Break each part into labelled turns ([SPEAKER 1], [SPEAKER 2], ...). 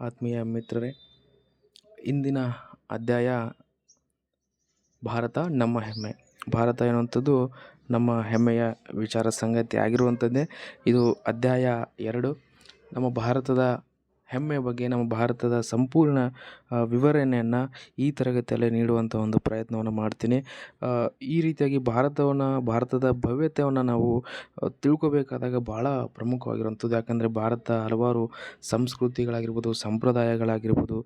[SPEAKER 1] ಆತ್ಮೀಯ ಮಿತ್ರರೇ, ಇಂದಿನ ಅಧ್ಯಾಯ ಭಾರತ ನಮ್ಮ ಹೆಮ್ಮೆ. ಭಾರತ ಎನ್ನುವಂಥದ್ದು ನಮ್ಮ ಹೆಮ್ಮೆಯ ವಿಚಾರ ಸಂಗತಿ ಆಗಿರುವಂಥದ್ದೇ. ಇದು ಅಧ್ಯಾಯ ಎರಡು. ನಮ್ಮ ಭಾರತದ ಹೆಮ್ಮೆಯ ಬಗ್ಗೆ ನಮ್ಮ ಭಾರತದ ಸಂಪೂರ್ಣ ವಿವರಣೆಯನ್ನು ಈ ತರಗತಿಯಲ್ಲಿ ನೀಡುವಂಥ ಒಂದು ಪ್ರಯತ್ನವನ್ನು ಮಾಡ್ತೀನಿ. ಈ ರೀತಿಯಾಗಿ ಭಾರತವನ್ನು, ಭಾರತದ ಭವ್ಯತೆಯನ್ನು ನಾವು ತಿಳ್ಕೊಬೇಕಾದಾಗ ಭಾಳ ಪ್ರಮುಖವಾಗಿರುವಂಥದ್ದು. ಯಾಕಂದರೆ ಭಾರತ ಹಲವಾರು ಸಂಸ್ಕೃತಿಗಳಾಗಿರ್ಬೋದು, ಸಂಪ್ರದಾಯಗಳಾಗಿರ್ಬೋದು,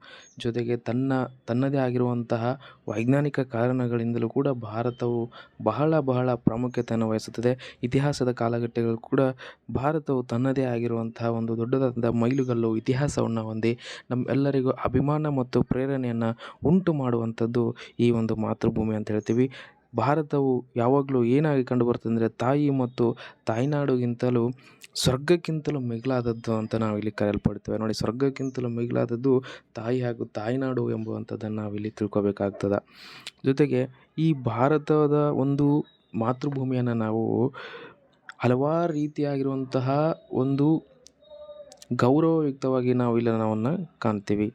[SPEAKER 1] ಜೊತೆಗೆ ತನ್ನ, ತನ್ನದೇ ಆಗಿರುವಂತಹ ವೈಜ್ಞಾನಿಕ ಕಾರಣಗಳಿಂದಲೂ ಕೂಡ ಭಾರತವು ಬಹಳ ಬಹಳ ಪ್ರಾಮುಖ್ಯತೆಯನ್ನು ವಹಿಸುತ್ತದೆ. ಇತಿಹಾಸದ ಕಾಲಘಟ್ಟಗಳು ಕೂಡ ಭಾರತವು ತನ್ನದೇ ಆಗಿರುವಂತಹ ಒಂದು ದೊಡ್ಡದಾದ ಮೈಲುಗಲ್ಲು ಇತಿಹಾಸವನ್ನು ಹೊಂದಿ ನಮ್ಮೆಲ್ಲರಿಗೂ ಅಭಿಮಾನ ಮತ್ತು ಪ್ರೇರಣೆಯನ್ನು ಉಂಟು ಮಾಡುವಂಥದ್ದು ಈ ಒಂದು ಮಾತೃಭೂಮಿ ಅಂತ ಹೇಳ್ತೀವಿ. ಭಾರತವು ಯಾವಾಗಲೂ ಏನಾಗಿ ಕಂಡುಬರ್ತದೆ ಅಂದರೆ ತಾಯಿ ಮತ್ತು ತಾಯ್ನಾಡುಗಿಂತಲೂ ಸ್ವರ್ಗಕ್ಕಿಂತಲೂ ಮಿಗಿಲಾದದ್ದು ಅಂತ ನಾವು ಇಲ್ಲಿ ಕರೆಯಲ್ಪಡ್ತೇವೆ. ನೋಡಿ, ಸ್ವರ್ಗಕ್ಕಿಂತಲೂ ಮಿಗಿಲಾದದ್ದು ತಾಯಿ ಹಾಗೂ ತಾಯ್ನಾಡು ಎಂಬುವಂಥದ್ದನ್ನು ನಾವಿಲ್ಲಿ ತಿಳ್ಕೊಬೇಕಾಗ್ತದೆ. ಜೊತೆಗೆ ಈ ಭಾರತದ ಒಂದು ಮಾತೃಭೂಮಿಯನ್ನು ನಾವು ಹಲವಾರು ರೀತಿಯಾಗಿರುವಂತಹ ಒಂದು ಗೌರವಯುಕ್ತವಾಗಿ ನಾವು ಇಲ್ಲಿ ನಾವನ್ನು ಕಾಣ್ತೀವಿ.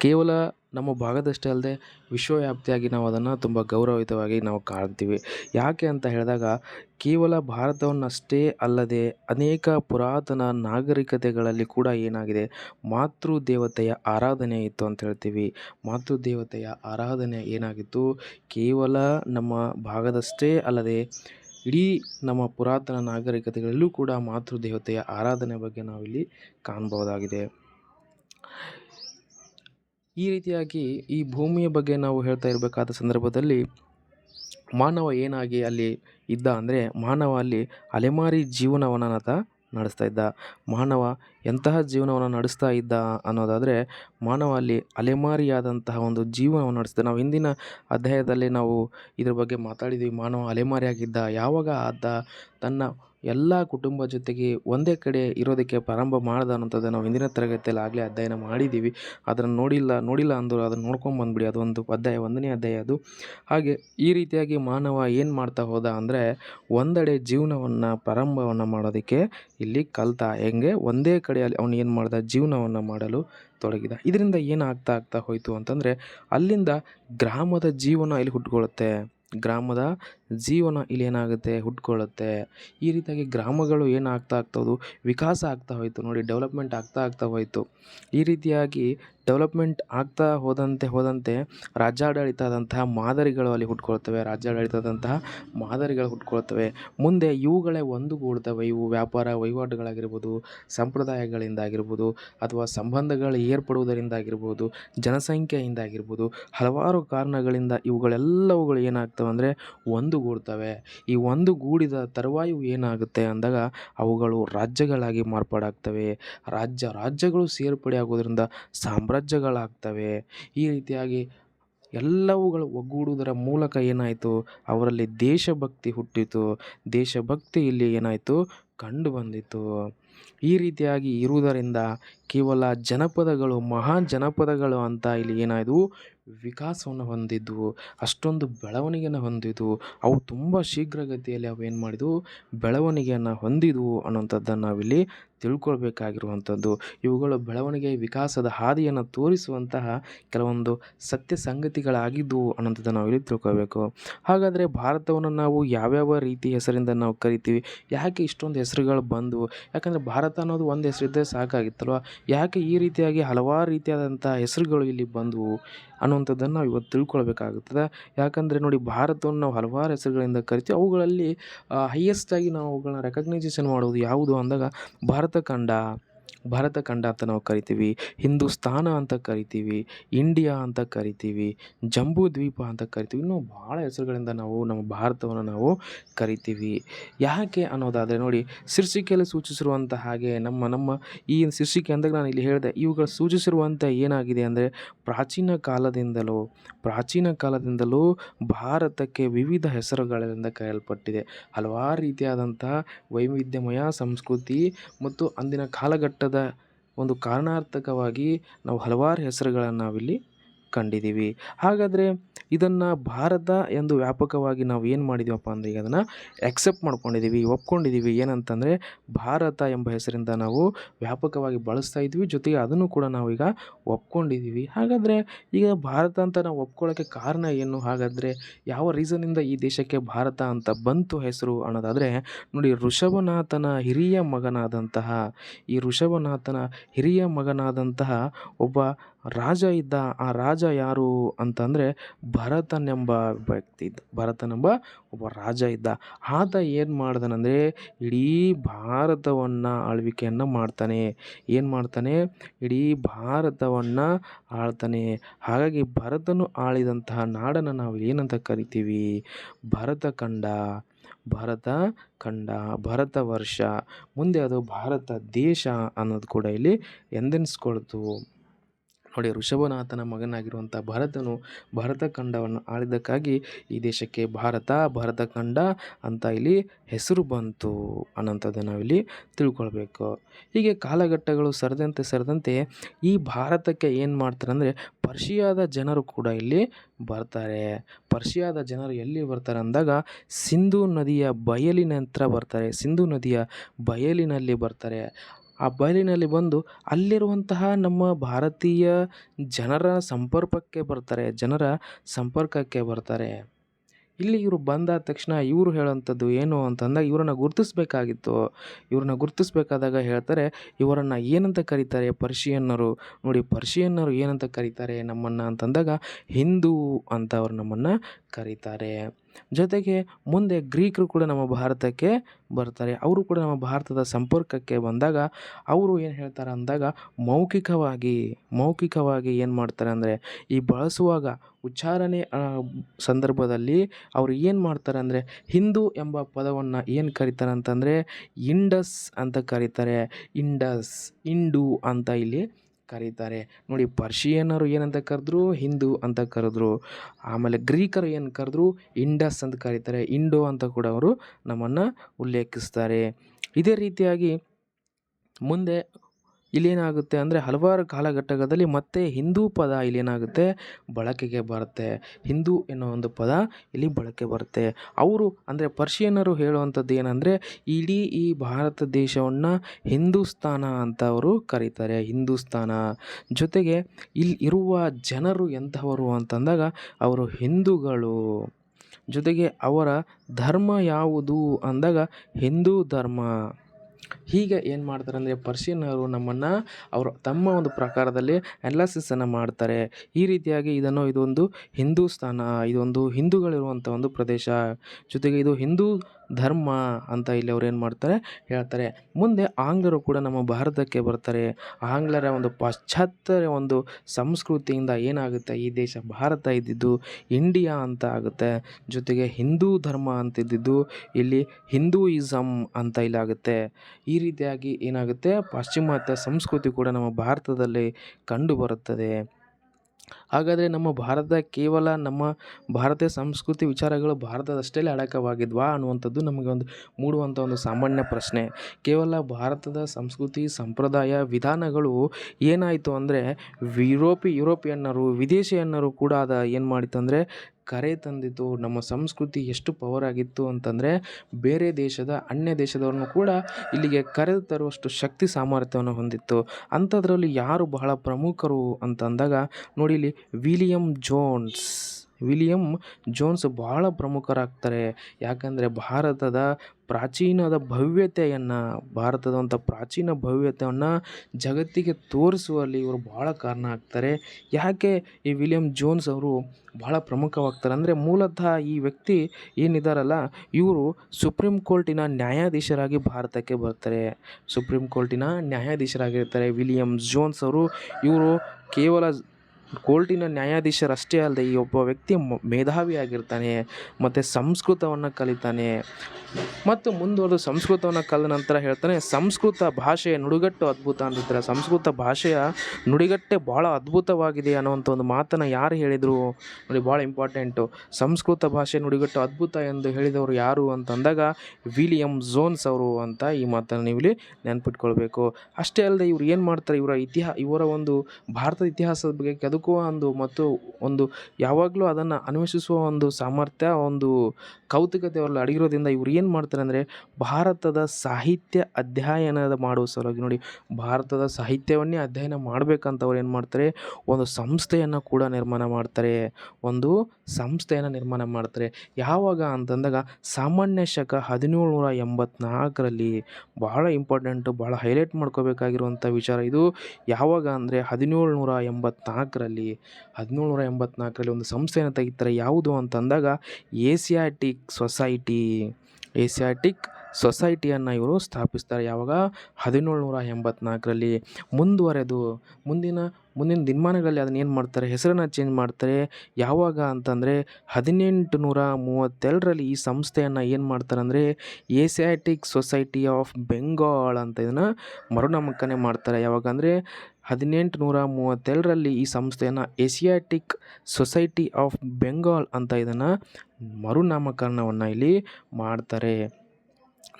[SPEAKER 1] ಕೇವಲ ನಮ್ಮ ಭಾಗದಷ್ಟೇ ಅಲ್ಲದೆ ವಿಶ್ವವ್ಯಾಪ್ತಿಯಾಗಿ ನಾವು ಅದನ್ನು ತುಂಬ ಗೌರವಯುತವಾಗಿ ನಾವು ಕಾಣ್ತೀವಿ. ಯಾಕೆ ಅಂತ ಹೇಳಿದಾಗ, ಕೇವಲ ಭಾರತವನ್ನಷ್ಟೇ ಅಲ್ಲದೆ ಅನೇಕ ಪುರಾತನ ನಾಗರಿಕತೆಗಳಲ್ಲಿ ಕೂಡ ಏನಾಗಿದೆ ಮಾತೃ ದೇವತೆಯ ಆರಾಧನೆ ಇತ್ತು ಅಂತ ಹೇಳ್ತೀವಿ. ಮಾತೃ ದೇವತೆಯ ಆರಾಧನೆ ಏನಾಗಿತ್ತು, ಕೇವಲ ನಮ್ಮ ಭಾಗದಷ್ಟೇ ಅಲ್ಲದೆ ಇಡೀ ನಮ್ಮ ಪುರಾತನ ನಾಗರಿಕತೆಗಳಲ್ಲೂ ಕೂಡ ಮಾತೃ ದೇವತೆಯ ಆರಾಧನೆ ಬಗ್ಗೆ ನಾವಿಲ್ಲಿ ಕಾಣಬಹುದಾಗಿದೆ. ಈ ರೀತಿಯಾಗಿ ಈ ಭೂಮಿಯ ಬಗ್ಗೆ ನಾವು ಹೇಳ್ತಾ ಇರಬೇಕಾದ ಸಂದರ್ಭದಲ್ಲಿ ಮಾನವ ಏನಾಗಿ ಅಲ್ಲಿ ಇದ್ದ ಅಂದರೆ ಮಾನವ ಅಲ್ಲಿ ಅಲೆಮಾರಿ ಜೀವನವನ್ನು ಆತ ನಡೆಸ್ತಾ ಇದ್ದ. ಮಾನವ ಎಂತಹ ಜೀವನವನ್ನು ನಡೆಸ್ತಾ ಇದ್ದ ಅನ್ನೋದಾದರೆ, ಮಾನವ ಅಲ್ಲಿ ಅಲೆಮಾರಿಯಾದಂತಹ ಒಂದು ಜೀವನವನ್ನು ನಡೆಸ್ತಾ ನಾವು ಹಿಂದಿನ ಅಧ್ಯಾಯದಲ್ಲಿ ನಾವು ಇದ್ರ ಬಗ್ಗೆ ಮಾತಾಡಿದ್ದೀವಿ ಮಾನವ ಅಲೆಮಾರಿಯಾಗಿದ್ದ. ಯಾವಾಗ ಆತ ತನ್ನ ಎಲ್ಲ ಕುಟುಂಬ ಜೊತೆಗೆ ಒಂದೇ ಕಡೆ ಇರೋದಕ್ಕೆ ಪ್ರಾರಂಭ ಮಾಡ್ದ ಅನ್ನೋಂಥದ್ದು ನಾವು ಹಿಂದಿನ ತರಗತಿಯಲ್ಲಿ ಆಗಲೇ ಅಧ್ಯಯನ ಮಾಡಿದ್ದೀವಿ. ಅದನ್ನು ನೋಡಿಲ್ಲ ನೋಡಿಲ್ಲ ಅಂದರು ಅದನ್ನು ನೋಡ್ಕೊಂಬಂದ್ಬಿಡಿ ಅದೊಂದು ಅಧ್ಯಾಯ, ಒಂದನೇ ಅಧ್ಯಾಯ ಅದು. ಹಾಗೆ ಈ ರೀತಿಯಾಗಿ ಮಾನವ ಏನು ಮಾಡ್ತಾ ಹೋದ ಅಂದರೆ ಒಂದೆಡೆ ಜೀವನವನ್ನು ಪ್ರಾರಂಭವನ್ನು ಮಾಡೋದಕ್ಕೆ ಇಲ್ಲಿ ಕಲ್ತ. ಹೆಂಗೆ? ಒಂದೇ ಕಡೆಯಲ್ಲಿ ಅವನು ಏನು ಮಾಡ್ದ? ಜೀವನವನ್ನು ಮಾಡಲು ತೊಡಗಿದ. ಇದರಿಂದ ಏನು ಆಗ್ತಾ ಆಗ್ತಾ ಹೋಯಿತು ಅಂತಂದರೆ ಅಲ್ಲಿಂದ ಗ್ರಾಮದ ಜೀವನ ಇಲ್ಲಿ ಹುಟ್ಕೊಳ್ಳುತ್ತೆ ಗ್ರಾಮದ ಜೀವನ ಇಲ್ಲಿ ಏನಾಗುತ್ತೆ ಹುಟ್ಕೊಳ್ಳುತ್ತೆ. ಈ ರೀತಿಯಾಗಿ ಗ್ರಾಮಗಳು ಏನಾಗ್ತಾ ಆಗ್ತಾ ವಿಕಾಸ ಆಗ್ತಾ ಹೋಯಿತು ನೋಡಿ, ಡೆವಲಪ್ಮೆಂಟ್ ಆಗ್ತಾ ಆಗ್ತಾ ಹೋಯಿತು. ಈ ರೀತಿಯಾಗಿ ಡೆವಲಪ್ಮೆಂಟ್ ಆಗ್ತಾ ಹೋದಂತೆ ಹೋದಂತೆ ರಾಜ್ಯಾಡಳಿತದಂತಹ ಮಾದರಿಗಳು ಅಲ್ಲಿ ಹುಟ್ಕೊಳ್ತವೆ, ರಾಜ್ಯಾಡಳಿತದಂತಹ ಮಾದರಿಗಳು ಹುಟ್ಕೊಳ್ತವೆ. ಮುಂದೆ ಇವುಗಳೇ ಒಂದುಗೂಡ್ತವೆ. ಇವು ವ್ಯಾಪಾರ ವಹಿವಾಟುಗಳಾಗಿರ್ಬೋದು ಸಂಪ್ರದಾಯಗಳಿಂದಾಗಿರ್ಬೋದು ಅಥವಾ ಸಂಬಂಧಗಳು ಏರ್ಪಡುವುದರಿಂದ ಆಗಿರ್ಬೋದು ಜನಸಂಖ್ಯೆಯಿಂದ ಆಗಿರ್ಬೋದು, ಹಲವಾರು ಕಾರಣಗಳಿಂದ ಇವುಗಳೆಲ್ಲವುಗಳು ಏನಾಗ್ತವೆ ಅಂದರೆ ಒಂದುಗೂಡ್ತವೆ ಈ ಒಂದುಗೂಡಿದ ತರುವಾಯ ಏನಾಗುತ್ತೆ ಅಂದಾಗ ಅವುಗಳು ರಾಜ್ಯಗಳಾಗಿ ಮಾರ್ಪಾಡಾಗ್ತವೆ. ರಾಜ್ಯ ರಾಜ್ಯಗಳು ಸೇರ್ಪಡೆ ಆಗೋದ್ರಿಂದ ಸಾಮ್ರಾಜ್ಯಗಳಾಗ್ತವೆ. ಈ ರೀತಿಯಾಗಿ ಎಲ್ಲವುಗಳು ಒಗ್ಗೂಡುವುದರ ಮೂಲಕ ಏನಾಯಿತು? ಅವರಲ್ಲಿ ದೇಶಭಕ್ತಿ ಹುಟ್ಟಿತು. ದೇಶಭಕ್ತಿ ಇಲ್ಲಿ ಏನಾಯಿತು? ಕಂಡು ಬಂದಿತು ಈ ರೀತಿಯಾಗಿ ಇರುವುದರಿಂದ ಕೇವಲ ಜನಪದಗಳು ಮಹಾ ಜನಪದಗಳು ಅಂತ ಇಲ್ಲಿ ಏನಾದವು ವಿಕಾಸವನ್ನು ಹೊಂದಿದ್ದವು ಅಷ್ಟೊಂದು ಬೆಳವಣಿಗೆಯನ್ನು ಹೊಂದಿದ್ದವು ಅವು ತುಂಬ ಶೀಘ್ರಗತಿಯಲ್ಲಿ ಅವು ಏನು ಮಾಡಿದವು, ಬೆಳವಣಿಗೆಯನ್ನು ಹೊಂದಿದ್ವು ಅನ್ನುವಂಥದ್ದನ್ನು ನಾವಿಲ್ಲಿ ತಿಳ್ಕೊಳ್ಬೇಕಾಗಿರುವಂಥದ್ದು. ಇವುಗಳು ಬೆಳವಣಿಗೆ, ವಿಕಾಸದ ಹಾದಿಯನ್ನು ತೋರಿಸುವಂತಹ ಕೆಲವೊಂದು ಸತ್ಯ ಸಂಗತಿಗಳಾಗಿದ್ದವು ಅನ್ನೋಂಥದ್ದನ್ನು ನಾವು ಇಲ್ಲಿ ತಿಳ್ಕೊಬೇಕು ಹಾಗಾದರೆ ಭಾರತವನ್ನು ನಾವು ಯಾವ್ಯಾವ ರೀತಿ ಹೆಸರಿಂದ ನಾವು ಕರಿತೀವಿ? ಯಾಕೆ ಇಷ್ಟೊಂದು ಹೆಸರುಗಳು ಬಂದವು ಯಾಕಂದರೆ ಭಾರತ ಅನ್ನೋದು ಒಂದು ಹೆಸರಿದ್ದರೆ ಸಾಕಾಗಿತ್ತಲ್ವ? ಯಾಕೆ ಈ ರೀತಿಯಾಗಿ ಹಲವಾರು ರೀತಿಯಾದಂಥ ಹೆಸರುಗಳು ಇಲ್ಲಿ ಬಂದವು ಅನ್ನುವಂಥದ್ದನ್ನು ನಾವು ಇವತ್ತು ತಿಳ್ಕೊಳ್ಬೇಕಾಗುತ್ತದೆ. ಯಾಕಂದರೆ ನೋಡಿ, ಭಾರತವನ್ನು ನಾವು ಹಲವಾರು ಹೆಸರುಗಳಿಂದ ಕರಿತೀವಿ. ಅವುಗಳಲ್ಲಿ ಹೈಯೆಸ್ಟಾಗಿ ನಾವು ಅವುಗಳನ್ನ ರೆಕಗ್ನೈಸೇಷನ್ ಮಾಡೋದು ಯಾವುದು ಅಂದಾಗ, ಭಾರತ ಖಂಡ ಭಾರತ ಖಂಡ ಅಂತ ನಾವು ಕರಿತೀವಿ ಹಿಂದೂಸ್ತಾನ ಅಂತ ಕರಿತೀವಿ, ಇಂಡಿಯಾ ಅಂತ ಕರಿತೀವಿ, ಜಂಬೂ ದ್ವೀಪ ಅಂತ ಕರಿತೀವಿ, ಇನ್ನೂ ಭಾಳ ಹೆಸರುಗಳಿಂದ ನಾವು ನಮ್ಮ ಭಾರತವನ್ನು ನಾವು ಕರಿತೀವಿ. ಯಾಕೆ ಅನ್ನೋದಾದರೆ ನೋಡಿ, ಶೀರ್ಷಿಕೆಯಲ್ಲಿ ಸೂಚಿಸಿರುವಂಥ ಹಾಗೆ ನಮ್ಮ ನಮ್ಮ ಈ ಶೀರ್ಷಿಕೆ ಅಂದಾಗ ನಾನು ಇಲ್ಲಿ ಹೇಳಿದೆ, ಇವುಗಳು ಸೂಚಿಸಿರುವಂಥ ಏನಾಗಿದೆ ಅಂದರೆ ಪ್ರಾಚೀನ ಕಾಲದಿಂದಲೂ ಪ್ರಾಚೀನ ಕಾಲದಿಂದಲೂ ಭಾರತಕ್ಕೆ ವಿವಿಧ ಹೆಸರುಗಳಿಂದ ಕರೆಯಲ್ಪಟ್ಟಿದೆ. ಹಲವಾರು ರೀತಿಯಾದಂತಹ ವೈವಿಧ್ಯಮಯ ಸಂಸ್ಕೃತಿ ಮತ್ತು ಅಂದಿನ ಕಾಲಘಟ್ಟದ ಒಂದು ಕಾರಣಾರ್ಥಕವಾಗಿ ನಾವು ಹಲವಾರು ಹೆಸರುಗಳನ್ನು ನಾವಿಲ್ಲಿ ಕಂಡಿದ್ದೀವಿ. ಹಾಗಾದರೆ ಇದನ್ನು ಭಾರತ ಎಂದು ವ್ಯಾಪಕವಾಗಿ ನಾವು ಏನು ಮಾಡಿದ್ದೀವಪ್ಪ ಅಂದರೆ ಈಗ ಅದನ್ನು ಎಕ್ಸೆಪ್ಟ್ ಮಾಡ್ಕೊಂಡಿದ್ದೀವಿ ಒಪ್ಕೊಂಡಿದ್ದೀವಿ ಏನಂತಂದರೆ ಭಾರತ ಎಂಬ ಹೆಸರಿಂದ ನಾವು ವ್ಯಾಪಕವಾಗಿ ಬಳಸ್ತಾ ಇದ್ವಿ. ಜೊತೆಗೆ ಅದನ್ನು ಕೂಡ ನಾವೀಗ ಒಪ್ಕೊಂಡಿದ್ದೀವಿ ಹಾಗಾದರೆ ಈಗ ಭಾರತ ಅಂತ ನಾವು ಒಪ್ಕೊಳ್ಳೋಕ್ಕೆ ಕಾರಣ ಏನು? ಹಾಗಾದರೆ ಯಾವ ರೀಸನಿಂದ ಈ ದೇಶಕ್ಕೆ ಭಾರತ ಅಂತ ಬಂತು ಹೆಸರು ಅನ್ನೋದಾದರೆ, ನೋಡಿ ಋಷಭನಾಥನ ಹಿರಿಯ ಮಗನಾದಂತಹ, ಈ ಋಷಭನಾಥನ ಹಿರಿಯ ಮಗನಾದಂತಹ ಒಬ್ಬ ರಾಜ ಇದ್ದ ಆ ರಾಜ ಯಾರು ಅಂತಂದರೆ ಭರತನೆಂಬ ವ್ಯಕ್ತಿ ಇದ್ದ. ಭರತನೆಂಬ ಒಬ್ಬ ರಾಜ ಇದ್ದ. ಆತ ಏನು ಮಾಡ್ದನಂದರೆ ಇಡೀ ಭಾರತವನ್ನು ಆಳ್ವಿಕೆಯನ್ನು ಮಾಡ್ತಾನೆ. ಏನು ಮಾಡ್ತಾನೆ? ಇಡೀ ಭಾರತವನ್ನು ಆಳ್ತಾನೆ. ಹಾಗಾಗಿ ಭರತನು ಆಳಿದಂತಹ ನಾಡನ್ನು ನಾವು ಏನಂತ ಕರಿತೀವಿ? ಭರತ ಖಂಡ ಭರತ ಖಂಡ, ಭರತ ವರ್ಷ. ಮುಂದೆ ಅದು ಭಾರತ ದೇಶ ಅನ್ನೋದು ಕೂಡ ಇಲ್ಲಿ ಎಂದೆನಿಸ್ಕೊಳ್ತು. ನೋಡಿ, ಋಷಭನಾಥನ ಮಗನಾಗಿರುವಂಥ ಭರತನು ಭರತ ಖಂಡವನ್ನು ಆಳಿದ್ದಕ್ಕಾಗಿ ಈ ದೇಶಕ್ಕೆ ಭಾರತ, ಭರತ ಖಂಡ ಅಂತ ಇಲ್ಲಿ ಹೆಸರು ಬಂತು ಅನ್ನೋಂಥದ್ದನ್ನು ನಾವಿಲ್ಲಿ ತಿಳ್ಕೊಳ್ಬೇಕು. ಹೀಗೆ ಕಾಲಘಟ್ಟಗಳು ಸರಿದಂತೆ ಸರಿದಂತೆ ಈ ಭಾರತಕ್ಕೆ ಏನು ಮಾಡ್ತಾರೆ ಅಂದರೆ ಪರ್ಷಿಯಾದ ಜನರು ಕೂಡ ಇಲ್ಲಿ ಬರ್ತಾರೆ. ಪರ್ಷಿಯಾದ ಜನರು ಎಲ್ಲಿ ಬರ್ತಾರೆ ಅಂದಾಗ ಸಿಂಧೂ ನದಿಯ ಬಯಲಿನ ಹತ್ರ ಬರ್ತಾರೆ. ಸಿಂಧೂ ನದಿಯ ಬಯಲಿನಲ್ಲಿ ಬರ್ತಾರೆ. ಆ ಬಯಲಿನಲ್ಲಿ ಬಂದು ಅಲ್ಲಿರುವಂತಹ ನಮ್ಮ ಭಾರತೀಯ ಜನರ ಸಂಪರ್ಕಕ್ಕೆ ಬರ್ತಾರೆ, ಜನರ ಸಂಪರ್ಕಕ್ಕೆ ಬರ್ತಾರೆ. ಇಲ್ಲಿ ಇವರು ಬಂದಾದ ತಕ್ಷಣ ಇವರು ಹೇಳೋಂಥದ್ದು ಏನು ಅಂತಂದಾಗ ಇವರನ್ನು ಗುರುತಿಸಬೇಕಾಗಿತ್ತು. ಇವ್ರನ್ನ ಗುರುತಿಸಬೇಕಾದಾಗ ಹೇಳ್ತಾರೆ, ಇವರನ್ನು ಏನಂತ ಕರೀತಾರೆ ಪರ್ಷಿಯನ್ನರು? ನೋಡಿ, ಪರ್ಷಿಯನ್ನರು ಏನಂತ ಕರೀತಾರೆ ನಮ್ಮನ್ನು? ಅಂತಂದಾಗ, ಹಿಂದೂ ಅಂತ ಅವ್ರು ನಮ್ಮನ್ನು ಕರೀತಾರೆ. ಜೊತೆಗೆ ಮುಂದೆ ಗ್ರೀಕರು ಕೂಡ ನಮ್ಮ ಭಾರತಕ್ಕೆ ಬರ್ತಾರೆ. ಅವರು ಕೂಡ ನಮ್ಮ ಭಾರತದ ಸಂಪರ್ಕಕ್ಕೆ ಬಂದಾಗ ಅವರು ಏನು ಹೇಳ್ತಾರೆ ಅಂದಾಗ ಮೌಖಿಕವಾಗಿ ಮೌಖಿಕವಾಗಿ ಏನು ಮಾಡ್ತಾರೆ ಅಂದರೆ ಈ ಬಳಸುವಾಗ ಉಚ್ಚಾರಣೆ ಸಂದರ್ಭದಲ್ಲಿ ಅವರು ಏನು ಮಾಡ್ತಾರೆ ಅಂದರೆ ಹಿಂದೂ ಎಂಬ ಪದವನ್ನು ಏನು ಕರೀತಾರೆ ಅಂತಂದರೆ ಇಂಡಸ್ ಅಂತ ಕರೀತಾರೆ. ಇಂಡಸ್, ಇಂಡು ಅಂತ ಇಲ್ಲಿ ಕರೀತಾರೆ. ನೋಡಿ, ಪರ್ಷಿಯನ್ನರು ಏನಂತ ಕರೆದ್ರು? ಹಿಂದೂ ಅಂತ ಕರೆದ್ರು. ಆಮೇಲೆ ಗ್ರೀಕರು ಏನು ಕರೆದ್ರು? ಇಂಡಸ್ ಅಂತ ಕರೀತಾರೆ. ಇಂಡೋ ಅಂತ ಕೂಡ ಅವರು ನಮ್ಮನ್ನು ಉಲ್ಲೇಖಿಸ್ತಾರೆ. ಇದೇ ರೀತಿಯಾಗಿ ಮುಂದೆ ಇಲ್ಲೇನಾಗುತ್ತೆ ಅಂದರೆ ಹಲವಾರು ಕಾಲಘಟ್ಟದಲ್ಲಿ ಮತ್ತೆ ಹಿಂದೂ ಪದ ಇಲ್ಲೇನಾಗುತ್ತೆ? ಬಳಕೆಗೆ ಬರುತ್ತೆ. ಹಿಂದೂ ಎನ್ನೋ ಒಂದು ಪದ ಇಲ್ಲಿ ಬಳಕೆ ಬರುತ್ತೆ. ಅವರು ಅಂದರೆ ಪರ್ಷಿಯನ್ನರು ಹೇಳುವಂಥದ್ದು ಏನಂದರೆ ಇಡೀ ಈ ಭಾರತ ದೇಶವನ್ನು ಹಿಂದೂಸ್ತಾನ ಅಂತ ಅವರು ಕರೀತಾರೆ. ಹಿಂದೂಸ್ತಾನ ಜೊತೆಗೆ ಇಲ್ಲಿ ಇರುವ ಜನರು ಎಂಥವರು ಅಂತಂದಾಗ ಅವರು ಹಿಂದೂಗಳು. ಜೊತೆಗೆ ಅವರ ಧರ್ಮ ಯಾವುದು ಅಂದಾಗ ಹಿಂದೂ ಧರ್ಮ. ಹೀಗೆ ಏನು ಮಾಡ್ತಾರೆ ಅಂದರೆ ಪರ್ಷಿಯನ್ನರು ನಮ್ಮನ್ನು ಅವರು ತಮ್ಮ ಒಂದು ಪ್ರಕಾರದಲ್ಲಿ ಅನಾಲಿಸಿಸನ್ನು ಮಾಡ್ತಾರೆ. ಈ ರೀತಿಯಾಗಿ ಇದನ್ನು ಇದೊಂದು ಹಿಂದೂಸ್ತಾನ ಇದೊಂದು ಹಿಂದೂಗಳಿರುವಂಥ ಒಂದು ಪ್ರದೇಶ. ಜೊತೆಗೆ ಇದು ಹಿಂದೂ ಧರ್ಮ ಅಂತ ಇಲ್ಲಿ ಅವ್ರು ಏನು ಮಾಡ್ತಾರೆ ಹೇಳ್ತಾರೆ. ಮುಂದೆ ಆಂಗ್ಲರು ಕೂಡ ನಮ್ಮ ಭಾರತಕ್ಕೆ ಬರ್ತಾರೆ. ಆಂಗ್ಲರ ಒಂದು ಪಾಶ್ಚಾತ್ಯ ಒಂದು ಸಂಸ್ಕೃತಿಯಿಂದ ಏನಾಗುತ್ತೆ? ಈ ದೇಶ ಭಾರತ ಇದ್ದಿದ್ದು ಇಂಡಿಯಾ ಅಂತ ಆಗುತ್ತೆ. ಜೊತೆಗೆ ಹಿಂದೂ ಧರ್ಮ ಅಂತಿದ್ದಿದ್ದು ಇಲ್ಲಿ ಹಿಂದೂಯಿಸಮ್ ಅಂತ ಇಲ್ಲಾಗುತ್ತೆ ಈ ರೀತಿಯಾಗಿ ಏನಾಗುತ್ತೆ? ಪಾಶ್ಚಿಮಾತ್ಯ ಸಂಸ್ಕೃತಿ ಕೂಡ ನಮ್ಮ ಭಾರತದಲ್ಲಿ ಕಂಡುಬರುತ್ತದೆ ಹಾಗಾದರೆ ನಮ್ಮ ಭಾರತ ಕೇವಲ ನಮ್ಮ ಭಾರತೀಯ ಸಂಸ್ಕೃತಿ ವಿಚಾರಗಳು ಭಾರತದಷ್ಟೇ ಅಡಕವಾಗಿದ್ವಾ ಅನ್ನುವಂಥದ್ದು ನಮಗೆ ಒಂದು ಮೂಡುವಂಥ ಒಂದು ಸಾಮಾನ್ಯ ಪ್ರಶ್ನೆ. ಕೇವಲ ಭಾರತದ ಸಂಸ್ಕೃತಿ, ಸಂಪ್ರದಾಯ, ವಿಧಾನಗಳು ಏನಾಯಿತು ಅಂದರೆ, ಯುರೋಪಿ, ಯುರೋಪಿಯನ್ನರು, ವಿದೇಶಿಯನ್ನರು ಕೂಡ ಅದ ಏನು ಮಾಡಿತು ಅಂದರೆ ಕರೆ ತಂದಿತು ನಮ್ಮ ಸಂಸ್ಕೃತಿ ಎಷ್ಟು ಪವರ್ ಆಗಿತ್ತು ಅಂತಂದರೆ, ಬೇರೆ ದೇಶದ, ಅನ್ಯ ದೇಶದವ್ರನ್ನು ಕೂಡ ಇಲ್ಲಿಗೆ ಕರೆದು ತರುವಷ್ಟು ಶಕ್ತಿ ಸಾಮರ್ಥ್ಯವನ್ನು ಹೊಂದಿತ್ತು. ಅಂಥದ್ರಲ್ಲಿ ಯಾರು ಬಹಳ ಪ್ರಮುಖರು ಅಂತಂದಾಗ, ನೋಡಿ ಇಲ್ಲಿ ವಿಲಿಯಂ ಜೋನ್ಸ್. ವಿಲಿಯಂ ಜೋನ್ಸ್ ಬಹಳ ಪ್ರಮುಖರಾಗ್ತಾರೆ. ಯಾಕಂದರೆ ಭಾರತದ ಪ್ರಾಚೀನದ ಭವ್ಯತೆಯನ್ನು, ಭಾರತದಂಥ ಪ್ರಾಚೀನ ಭವ್ಯತೆಯನ್ನು ಜಗತ್ತಿಗೆ ತೋರಿಸುವಲ್ಲಿ ಇವರು ಭಾಳ ಕಾರಣ ಆಗ್ತಾರೆ. ಯಾಕೆ ಈ ವಿಲಿಯಂ ಜೋನ್ಸ್ ಅವರು ಭಾಳ ಪ್ರಮುಖವಾಗ್ತಾರೆ ಅಂದರೆ ಮೂಲತಃ ಈ ವ್ಯಕ್ತಿ ಏನಿದ್ದಾರಲ್ಲ ಇವರು ಸುಪ್ರೀಂ ಕೋರ್ಟಿನ ನ್ಯಾಯಾಧೀಶರಾಗಿ ಭಾರತಕ್ಕೆ ಬರ್ತಾರೆ. ಸುಪ್ರೀಂ ಕೋರ್ಟಿನ ನ್ಯಾಯಾಧೀಶರಾಗಿರ್ತಾರೆ ವಿಲಿಯಂ ಜೋನ್ಸ್ ಅವರು. ಇವರು ಕೇವಲ ಕೋರ್ಟಿನ ನ್ಯಾಯಾಧೀಶರಷ್ಟೇ ಅಲ್ಲದೆ ಈ ಒಬ್ಬ ವ್ಯಕ್ತಿ ಮೇಧಾವಿಯಾಗಿರ್ತಾನೆ, ಮತ್ತು ಸಂಸ್ಕೃತವನ್ನು ಕಲಿತಾನೆ, ಮತ್ತು ಮುಂದುವರೆದು ಸಂಸ್ಕೃತವನ್ನು ಕಲಿತ ನಂತರ ಹೇಳ್ತಾನೆ, ಸಂಸ್ಕೃತ ಭಾಷೆಯ ನುಡಿಗಟ್ಟು ಅದ್ಭುತ ಅಂತಿರ್ತಾರೆ ಸಂಸ್ಕೃತ ಭಾಷೆಯ ನುಡಿಗಟ್ಟೆ ಭಾಳ ಅದ್ಭುತವಾಗಿದೆ ಅನ್ನೋವಂಥ ಒಂದು ಮಾತನ್ನು ಯಾರು ಹೇಳಿದರು? ನೋಡಿ ಭಾಳ ಇಂಪಾರ್ಟೆಂಟು ಸಂಸ್ಕೃತ ಭಾಷೆ ನುಡಿಗಟ್ಟು ಅದ್ಭುತ ಎಂದು ಹೇಳಿದವರು ಯಾರು ಅಂತಂದಾಗ ವಿಲಿಯಂ ಝೋನ್ಸ್ ಅವರು ಅಂತ ಈ ಮಾತನ್ನು ನೀವು ಇಲ್ಲಿ ನೆನ್ಪಿಟ್ಕೊಳ್ಬೇಕು. ಅಷ್ಟೇ ಅಲ್ಲದೆ ಇವ್ರು ಏನು ಮಾಡ್ತಾರೆ, ಇವರ ಇತಿಹಾ, ಇವರ ಒಂದು ಭಾರತದ ಇತಿಹಾಸದ ಬಗ್ಗೆ ಅದು ಬದುಕುವ ಒಂದು ಮತ್ತು ಒಂದು ಯಾವಾಗಲೂ ಅದನ್ನು ಅನ್ವೇಷಿಸುವ ಒಂದು ಸಾಮರ್ಥ್ಯ, ಒಂದು ಕೌತುಕತೆ ಅವರಲ್ಲಿ ಅಡಗಿರೋದ್ರಿಂದ ಇವ್ರು ಏನು ಮಾಡ್ತಾರೆ ಅಂದರೆ ಭಾರತದ ಸಾಹಿತ್ಯ ಅಧ್ಯಯನದ ಮಾಡುವ ಸಲುವಾಗಿ ನೋಡಿ, ಭಾರತದ ಸಾಹಿತ್ಯವನ್ನೇ ಅಧ್ಯಯನ ಮಾಡಬೇಕಂತ ಅವ್ರು ಏನು ಮಾಡ್ತಾರೆ, ಒಂದು ಸಂಸ್ಥೆಯನ್ನು ಕೂಡ ನಿರ್ಮಾಣ ಮಾಡ್ತಾರೆ, ಒಂದು ಸಂಸ್ಥೆಯನ್ನು ನಿರ್ಮಾಣ ಮಾಡ್ತಾರೆ. ಯಾವಾಗ ಅಂತಂದಾಗ ಸಾಮಾನ್ಯ ಶಕ ಹದಿನೇಳು ನೂರ ಎಂಬತ್ನಾಲ್ಕರಲ್ಲಿ ಬಹಳ ಇಂಪಾರ್ಟೆಂಟು ಭಾಳ ಹೈಲೈಟ್ ಮಾಡ್ಕೋಬೇಕಾಗಿರುವಂಥ ವಿಚಾರ ಇದು. ಯಾವಾಗ ಅಂದರೆ ಹದಿನೇಳು ನೂರ ಎಂಬತ್ನಾಲ್ಕರಲ್ಲಿ ಹದಿನೇಳು ನೂರ ಎಂಬತ್ನಾಲ್ಕರಲ್ಲಿ ಒಂದು ಸಂಸ್ಥೆಯನ್ನು ತೆಗಿತಾರೆ. ಯಾವುದು ಅಂತಂದಾಗ ಏಸಿಯಾಟಿಕ್ ಸೊಸೈಟಿ. ಏಸಿಯಾಟಿಕ್ ಸೊಸೈಟಿಯನ್ನು ಇವರು ಸ್ಥಾಪಿಸ್ತಾರೆ. ಯಾವಾಗ? ಹದಿನೇಳು ನೂರ ಎಂಬತ್ನಾಲ್ಕರಲ್ಲಿ ಮುಂದುವರೆದು ಮುಂದಿನ ಮುಂದಿನ ದಿನಮಾನಗಳಲ್ಲಿ ಅದನ್ನ ಏನು ಮಾಡ್ತಾರೆ? ಹೆಸರನ್ನು ಚೇಂಜ್ ಮಾಡ್ತಾರೆ. ಯಾವಾಗ ಅಂತಂದರೆ ಹದಿನೆಂಟು ನೂರ ಮೂವತ್ತೆರಡರಲ್ಲಿ ಈ ಸಂಸ್ಥೆಯನ್ನು ಏನು ಮಾಡ್ತಾರೆ ಅಂದರೆ ಏಸಿಯಾಟಿಕ್ ಸೊಸೈಟಿ ಆಫ್ ಬೆಂಗಾಲ್ ಅಂತ ಇದನ್ನು ಮರುನಾಮಕರಣ ಮಾಡ್ತಾರೆ. ಯಾವಾಗ ಅಂದರೆ ಹದಿನೆಂಟು ನೂರ ಮೂವತ್ತೆರಡರಲ್ಲಿ ಈ ಸಂಸ್ಥೆಯನ್ನು ಏಷಿಯಾಟಿಕ್ ಸೊಸೈಟಿ ಆಫ್ ಬೆಂಗಾಲ್ ಅಂತ ಇದನ್ನು ಮರುನಾಮಕರಣವನ್ನು ಇಲ್ಲಿ ಮಾಡ್ತಾರೆ.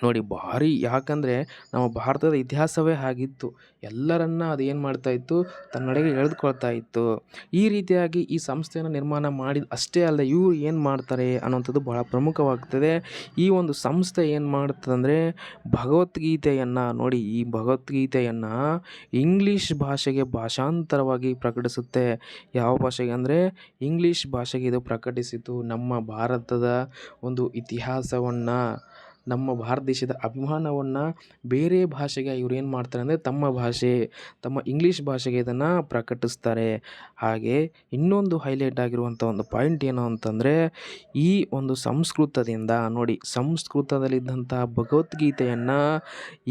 [SPEAKER 1] ನೋಡಿ ಭಾರಿ ಯಾಕಂದರೆ ನಮ್ಮ ಭಾರತದ ಇತಿಹಾಸವೇ ಹಾಗಿತ್ತು. ಎಲ್ಲರನ್ನ ಅದು ಏನು ಮಾಡ್ತಾ ಇತ್ತು? ತನ್ನಡೆಗೆ ಎಳೆದುಕೊಳ್ತಾ ಇತ್ತು. ಈ ರೀತಿಯಾಗಿ ಈ ಸಂಸ್ಥೆಯನ್ನು ನಿರ್ಮಾಣ ಮಾಡಿದ ಅಷ್ಟೇ ಅಲ್ಲದೆ ಇವರು ಏನು ಮಾಡ್ತಾರೆ ಅನ್ನೋಂಥದ್ದು ಭಾಳ ಪ್ರಮುಖವಾಗ್ತದೆ. ಈ ಒಂದು ಸಂಸ್ಥೆ ಏನು ಮಾಡ್ತದಂದರೆ ಭಗವದ್ಗೀತೆಯನ್ನು ನೋಡಿ, ಈ ಭಗವದ್ಗೀತೆಯನ್ನು ಇಂಗ್ಲೀಷ್ ಭಾಷೆಗೆ ಭಾಷಾಂತರವಾಗಿ ಪ್ರಕಟಿಸುತ್ತೆ. ಯಾವ ಭಾಷೆಗೆ ಅಂದರೆ ಇಂಗ್ಲೀಷ್ ಭಾಷೆಗೆ ಇದು ಪ್ರಕಟಿಸಿತು ನಮ್ಮ ಭಾರತದ ಒಂದು ಇತಿಹಾಸವನ್ನು. ನಮ್ಮ ಭಾರತ ದೇಶದ ಅಭಿಮಾನವನ್ನು ಬೇರೆ ಭಾಷೆಗೆ ಇವ್ರು ಏನು ಮಾಡ್ತಾರೆ ಅಂದರೆ ತಮ್ಮ ಭಾಷೆ, ತಮ್ಮ ಇಂಗ್ಲೀಷ್ ಭಾಷೆಗೆ ಇದನ್ನು ಪ್ರಕಟಿಸ್ತಾರೆ. ಹಾಗೆ ಇನ್ನೊಂದು ಹೈಲೈಟ್ ಆಗಿರುವಂಥ ಒಂದು ಪಾಯಿಂಟ್ ಏನು ಅಂತಂದರೆ ಈ ಒಂದು ಸಂಸ್ಕೃತದಿಂದ ನೋಡಿ ಸಂಸ್ಕೃತದಲ್ಲಿದ್ದಂಥ ಭಗವದ್ಗೀತೆಯನ್ನು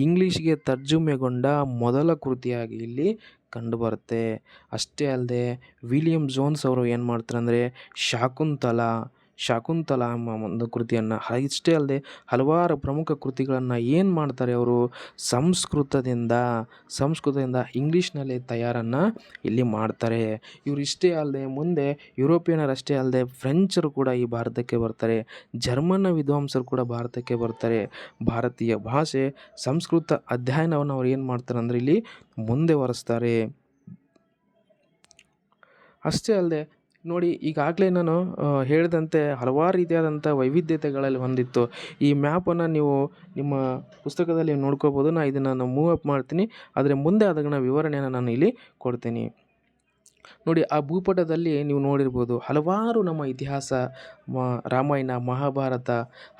[SPEAKER 1] ಇಂಗ್ಲೀಷ್ಗೆ ತರ್ಜುಮೆಗೊಂಡ ಮೊದಲ ಕೃತಿಯಾಗಿ ಇಲ್ಲಿ ಕಂಡುಬರುತ್ತೆ. ಅಷ್ಟೇ ಅಲ್ಲದೆ ವಿಲಿಯಮ್ ಜೋನ್ಸ್ ಅವರು ಏನು ಮಾಡ್ತಾರೆ ಅಂದರೆ ಶಾಕುಂತಲ ಶಾಕುಂತಲ ಎಂಬ ಒಂದು ಕೃತಿಯನ್ನು. ಇಷ್ಟೇ ಅಲ್ಲದೆ ಹಲವಾರು ಪ್ರಮುಖ ಕೃತಿಗಳನ್ನು ಏನು ಮಾಡ್ತಾರೆ ಅವರು? ಸಂಸ್ಕೃತದಿಂದ ಸಂಸ್ಕೃತದಿಂದ ಇಂಗ್ಲೀಷ್ನಲ್ಲಿ ತಯಾರನ್ನು ಇಲ್ಲಿ ಮಾಡ್ತಾರೆ. ಇವರು ಇಷ್ಟೇ ಅಲ್ಲದೆ ಮುಂದೆ ಯುರೋಪಿಯನರಷ್ಟೇ ಅಲ್ಲದೆ ಫ್ರೆಂಚರು ಕೂಡ ಈ ಭಾರತಕ್ಕೆ ಬರ್ತಾರೆ. ಜರ್ಮನ್ನ ವಿದ್ವಾಂಸರು ಕೂಡ ಭಾರತಕ್ಕೆ ಬರ್ತಾರೆ. ಭಾರತೀಯ ಭಾಷೆ, ಸಂಸ್ಕೃತ ಅಧ್ಯಯನವನ್ನು ಅವ್ರು ಏನು ಮಾಡ್ತಾರೆ ಅಂದರೆ ಇಲ್ಲಿ ಮುಂದೆ ವರೆಸ್ತಾರೆ ಅಷ್ಟೇ ಅಲ್ಲದೆ ನೋಡಿ, ಈಗಾಗಲೇ ನಾನು ಹೇಳಿದಂತೆ ಹಲವಾರು ರೀತಿಯಾದಂಥ ವೈವಿಧ್ಯತೆಗಳಲ್ಲಿ ಹೊಂದಿತ್ತು ಈ ಮ್ಯಾಪನ್ನು ನೀವು ನಿಮ್ಮ ಪುಸ್ತಕದಲ್ಲಿ ನೋಡ್ಕೋಬೋದು. ನಾನು ಇದನ್ನು ನಾನು ಮೂವ್ ಅಪ್ ಮಾಡ್ತೀನಿ. ಆದರೆ ಮುಂದೆ ಅದನ್ನ ವಿವರಣೆಯನ್ನು ನಾನು ಇಲ್ಲಿ ಕೊಡ್ತೀನಿ. ನೋಡಿ, ಆ ಭೂಪಟದಲ್ಲಿ ನೀವು ನೋಡಿರ್ಬೋದು, ಹಲವಾರು ನಮ್ಮ ಇತಿಹಾಸ, ಮ, ರಾಮಾಯಣ, ಮಹಾಭಾರತ,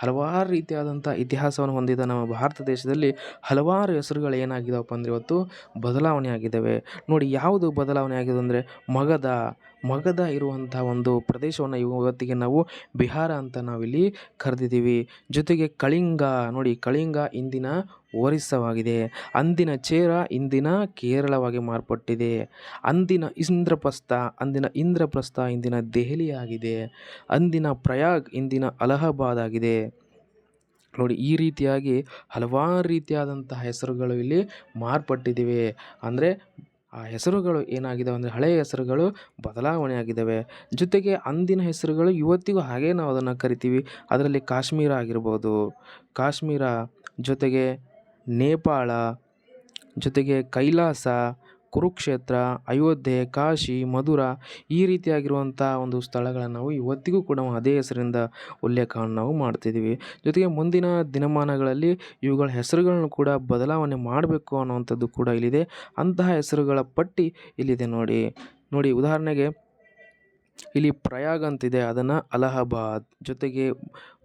[SPEAKER 1] ಹಲವಾರು ರೀತಿಯಾದಂಥ ಇತಿಹಾಸವನ್ನು ಹೊಂದಿದ ನಮ್ಮ ಭಾರತ ದೇಶದಲ್ಲಿ ಹಲವಾರು ಹೆಸರುಗಳು ಏನಾಗಿದಾವಪ್ಪ ಅಂದರೆ ಇವತ್ತು ಬದಲಾವಣೆ ಆಗಿದ್ದಾವೆ ನೋಡಿ, ಯಾವುದು ಬದಲಾವಣೆ ಆಗಿದೆ ಅಂದರೆ ಮಗಧ ಮಗಧ ಇರುವಂಥ ಒಂದು ಪ್ರದೇಶವನ್ನು ಇವತ್ತಿಗೆ ನಾವು ಬಿಹಾರ ಅಂತ ನಾವಿಲ್ಲಿ ಕರೆದಿದ್ದೀವಿ. ಜೊತೆಗೆ ಕಳಿಂಗ, ನೋಡಿ ಕಳಿಂಗ ಇಂದಿನ ಒರಿಸ್ಸವಾಗಿದೆ ಅಂದಿನ ಚೇರ ಇಂದಿನ ಕೇರಳವಾಗಿ ಮಾರ್ಪಟ್ಟಿದೆ. ಅಂದಿನ ಇಂದ್ರಪ್ರಸ್ಥ ಅಂದಿನ ಇಂದ್ರಪ್ರಸ್ಥ ಇಂದಿನ ದೆಹಲಿ ಆಗಿದೆ ಅಂದಿನ ಪ್ರಯಾಗ್ ಇಂದಿನ ಅಲಹಾಬಾದ್ ಆಗಿದೆ ನೋಡಿ ಈ ರೀತಿಯಾಗಿ ಹಲವಾರು ರೀತಿಯಾದಂತಹ ಹೆಸರುಗಳು ಇಲ್ಲಿ ಮಾರ್ಪಟ್ಟಿದ್ದೀವಿ ಅಂದರೆ ಆ ಹೆಸರುಗಳು ಏನಾಗಿದಾವೆ ಅಂದರೆ ಹಳೆಯ ಹೆಸರುಗಳು ಬದಲಾವಣೆ ಆಗಿದ್ದಾವೆ ಜೊತೆಗೆ ಅಂದಿನ ಹೆಸರುಗಳು ಇವತ್ತಿಗೂ ಹಾಗೇ ನಾವು ಅದನ್ನು ಕರಿತೀವಿ. ಅದರಲ್ಲಿ ಕಾಶ್ಮೀರ ಆಗಿರ್ಬೋದು, ಕಾಶ್ಮೀರ ಜೊತೆಗೆ ನೇಪಾಳ ಜೊತೆಗೆ ಕೈಲಾಸ ಕುರುಕ್ಷೇತ್ರ, ಅಯೋಧ್ಯೆ, ಕಾಶಿ, ಮಧುರ ಈ ರೀತಿಯಾಗಿರುವಂಥ ಒಂದು ಸ್ಥಳಗಳನ್ನು ನಾವು ಇವತ್ತಿಗೂ ಕೂಡ ಅದೇ ಹೆಸರಿಂದ ಉಲ್ಲೇಖವನ್ನು ನಾವು ಮಾಡ್ತಿದ್ದೀವಿ. ಜೊತೆಗೆ ಮುಂದಿನ ದಿನಮಾನಗಳಲ್ಲಿ ಇವುಗಳ ಹೆಸರುಗಳನ್ನು ಕೂಡ ಬದಲಾವಣೆ ಮಾಡಬೇಕು ಅನ್ನುವಂಥದ್ದು ಕೂಡ ಇಲ್ಲಿದೆ. ಅಂತಹ ಹೆಸರುಗಳ ಪಟ್ಟಿ ಇಲ್ಲಿದೆ ನೋಡಿ. ನೋಡಿ, ಉದಾಹರಣೆಗೆ ಇಲ್ಲಿ ಪ್ರಯಾಗ್ ಅಂತಿದೆ. ಅದನ್ನು ಅಲಹಾಬಾದ್ ಜೊತೆಗೆ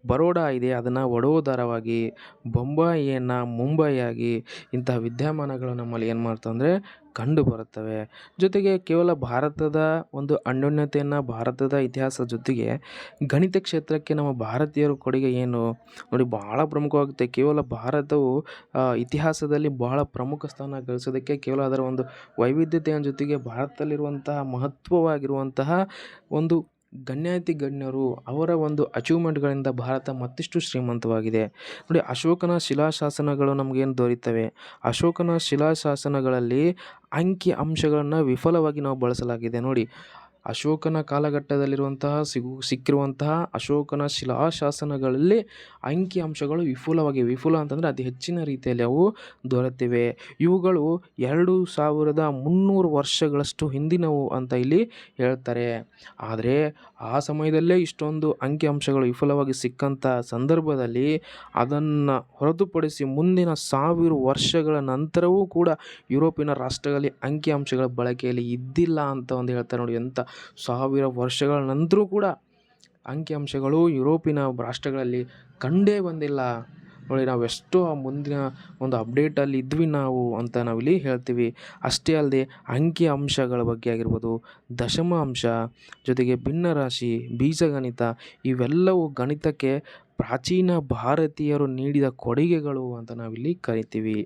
[SPEAKER 1] ಬರೋಡಾ ಇದೆ, ಅದನ್ನು ವಡೋದರವಾಗಿ ಬೊಂಬಾಯಿಯನ್ನು ಮುಂಬೈಯಾಗಿ ಇಂತಹ ವಿದ್ಯಮಾನಗಳು ನಮ್ಮಲ್ಲಿ ಏನು ಮಾಡ್ತವೆ ಕಂಡು ಬರುತ್ತವೆ. ಜೊತೆಗೆ ಕೇವಲ ಭಾರತದ ಒಂದು ಅನ್ಯೋನ್ಯತೆಯನ್ನು, ಭಾರತದ ಇತಿಹಾಸದ ಜೊತೆಗೆ ಗಣಿತ ಕ್ಷೇತ್ರಕ್ಕೆ ನಮ್ಮ ಭಾರತೀಯರು ಕೊಡುಗೆ ಏನು? ನೋಡಿ, ಬಹಳ ಪ್ರಮುಖವಾಗುತ್ತೆ. ಕೇವಲ ಭಾರತವು ಇತಿಹಾಸದಲ್ಲಿ ಬಹಳ ಪ್ರಮುಖ ಸ್ಥಾನ ಗಳಿಸೋದಕ್ಕೆ ಕೇವಲ ಅದರ ಒಂದು ವೈವಿಧ್ಯತೆಯ ಜೊತೆಗೆ ಭಾರತದಲ್ಲಿರುವಂತಹ ಮಹತ್ವವಾಗಿರುವಂತಹ ಒಂದು ಗಣ್ಯಾತಿ ಗಣ್ಯರು ಅವರ ಒಂದು ಅಚೀವ್ಮೆಂಟ್ಗಳಿಂದ ಭಾರತ ಮತ್ತಿಷ್ಟು ಶ್ರೀಮಂತವಾಗಿದೆ. ನೋಡಿ, ಅಶೋಕನ ಶಿಲಾಶಾಸನಗಳು ನಮಗೇನು ದೊರೀತವೆ? ಅಶೋಕನ ಶಿಲಾಶಾಸನಗಳಲ್ಲಿ ಅಂಕಿ ಅಂಶಗಳನ್ನು ವಿಫಲವಾಗಿ ನಾವು ಬಳಸಲಾಗಿದೆ. ನೋಡಿ ಅಶೋಕನ ಕಾಲಘಟ್ಟದಲ್ಲಿರುವಂತಹ, ಸಿಗು, ಸಿಕ್ಕಿರುವಂತಹ ಅಶೋಕನ ಶಿಲಾಶಾಸನಗಳಲ್ಲಿ ಅಂಕಿ ಅಂಶಗಳು ವಿಫುಲವಾಗಿ, ವಿಫುಲ ಅಂತಂದರೆ ಅತಿ ಹೆಚ್ಚಿನ ರೀತಿಯಲ್ಲಿ ಅವು ದೊರೆತಿವೆ. ಇವುಗಳು ಎರಡು ಸಾವಿರದ ಮುನ್ನೂರು ವರ್ಷಗಳಷ್ಟು ಹಿಂದಿನವು ಅಂತ ಇಲ್ಲಿ ಹೇಳ್ತಾರೆ. ಆದರೆ ಆ ಸಮಯದಲ್ಲೇ ಇಷ್ಟೊಂದು ಅಂಕಿ ಅಂಶಗಳು ವಿಫುಲವಾಗಿ ಸಿಕ್ಕಂಥ ಸಂದರ್ಭದಲ್ಲಿ ಅದನ್ನು ಹೊರತುಪಡಿಸಿ ಮುಂದಿನ ಸಾವಿರ ವರ್ಷಗಳ ನಂತರವೂ ಕೂಡ ಯುರೋಪಿನ ರಾಷ್ಟ್ರಗಳಲ್ಲಿ ಅಂಕಿ ಅಂಶಗಳ ಬಳಕೆಯಲ್ಲಿ ಇದ್ದಿಲ್ಲ ಅಂತ ಒಂದು ಹೇಳ್ತಾರೆ ನೋಡಿ ಎಂಥ ಸಾವಿರ ವರ್ಷಗಳ ನಂತರೂ ಕೂಡ ಅಂಕಿ ಅಂಶಗಳು ಯುರೋಪಿನ ರಾಷ್ಟ್ರಗಳಲ್ಲಿ ಕಂಡೇ ಬಂದಿಲ್ಲ. ನೋಡಿ ನಾವು ಎಷ್ಟು ಮುಂದಿನ ಒಂದು ಅಪ್ಡೇಟಲ್ಲಿ ಇದ್ವಿ ನಾವು ಅಂತ ನಾವಿಲ್ಲಿ ಹೇಳ್ತೀವಿ. ಅಷ್ಟೇ ಅಲ್ಲದೆ ಅಂಕಿ ಅಂಶಗಳ ಬಗ್ಗೆ ಆಗಿರ್ಬೋದು ದಶಮ ಅಂಶ ಜೊತೆಗೆ ಭಿನ್ನರಾಶಿ, ಬೀಜಗಣಿತ, ಇವೆಲ್ಲವೂ ಗಣಿತಕ್ಕೆ ಪ್ರಾಚೀನ ಭಾರತೀಯರು ನೀಡಿದ ಕೊಡುಗೆಗಳು ಅಂತ ನಾವಿಲ್ಲಿ ಕರಿತೀವಿ.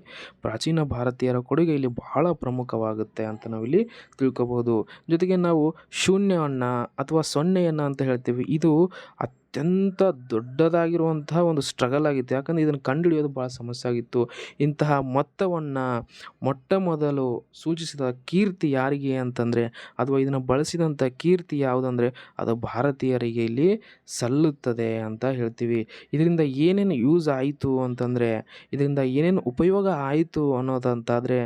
[SPEAKER 1] ಪ್ರಾಚೀನ ಭಾರತೀಯರ ಕೊಡುಗೆ ಇಲ್ಲಿ ಬಹಳ ಪ್ರಮುಖವಾಗುತ್ತೆ ಅಂತ ನಾವಿಲ್ಲಿ ತಿಳ್ಕೊಬೋದು. ಜೊತೆಗೆ ನಾವು ಶೂನ್ಯವನ್ನು ಅಥವಾ ಸೊನ್ನೆಯನ್ನು ಅಂತ ಹೇಳ್ತೀವಿ. ಇದು ಅತ್ಯಂತ ದೊಡ್ಡದಾಗಿರುವಂತಹ ಒಂದು ಸ್ಟ್ರಗಲ್ ಆಗಿತ್ತು. ಯಾಕಂದರೆ ಇದನ್ನು ಕಂಡುಹಿಡಿಯೋದು ಭಾಳ ಸಮಸ್ಯೆ ಆಗಿತ್ತು. ಇಂತಹ ಮೊತ್ತವನ್ನು ಮೊಟ್ಟ ಮೊದಲು ಸೂಚಿಸಿದ ಕೀರ್ತಿ ಯಾರಿಗೆ ಅಂತಂದರೆ, ಅಥವಾ ಇದನ್ನು ಬಳಸಿದಂಥ ಕೀರ್ತಿ ಯಾವುದಂದರೆ, ಅದು ಭಾರತೀಯರಿಗೆ ಇಲ್ಲಿ ಸಲ್ಲುತ್ತದೆ ಅಂತ ಹೇಳ್ತೀವಿ. ಇದರಿಂದ ಏನೇನು ಯೂಸ್ ಆಯಿತು ಅಂತಂದರೆ, ಇದರಿಂದ ಏನೇನು ಉಪಯೋಗ ಆಯಿತು ಅನ್ನೋದಂತಾದರೆ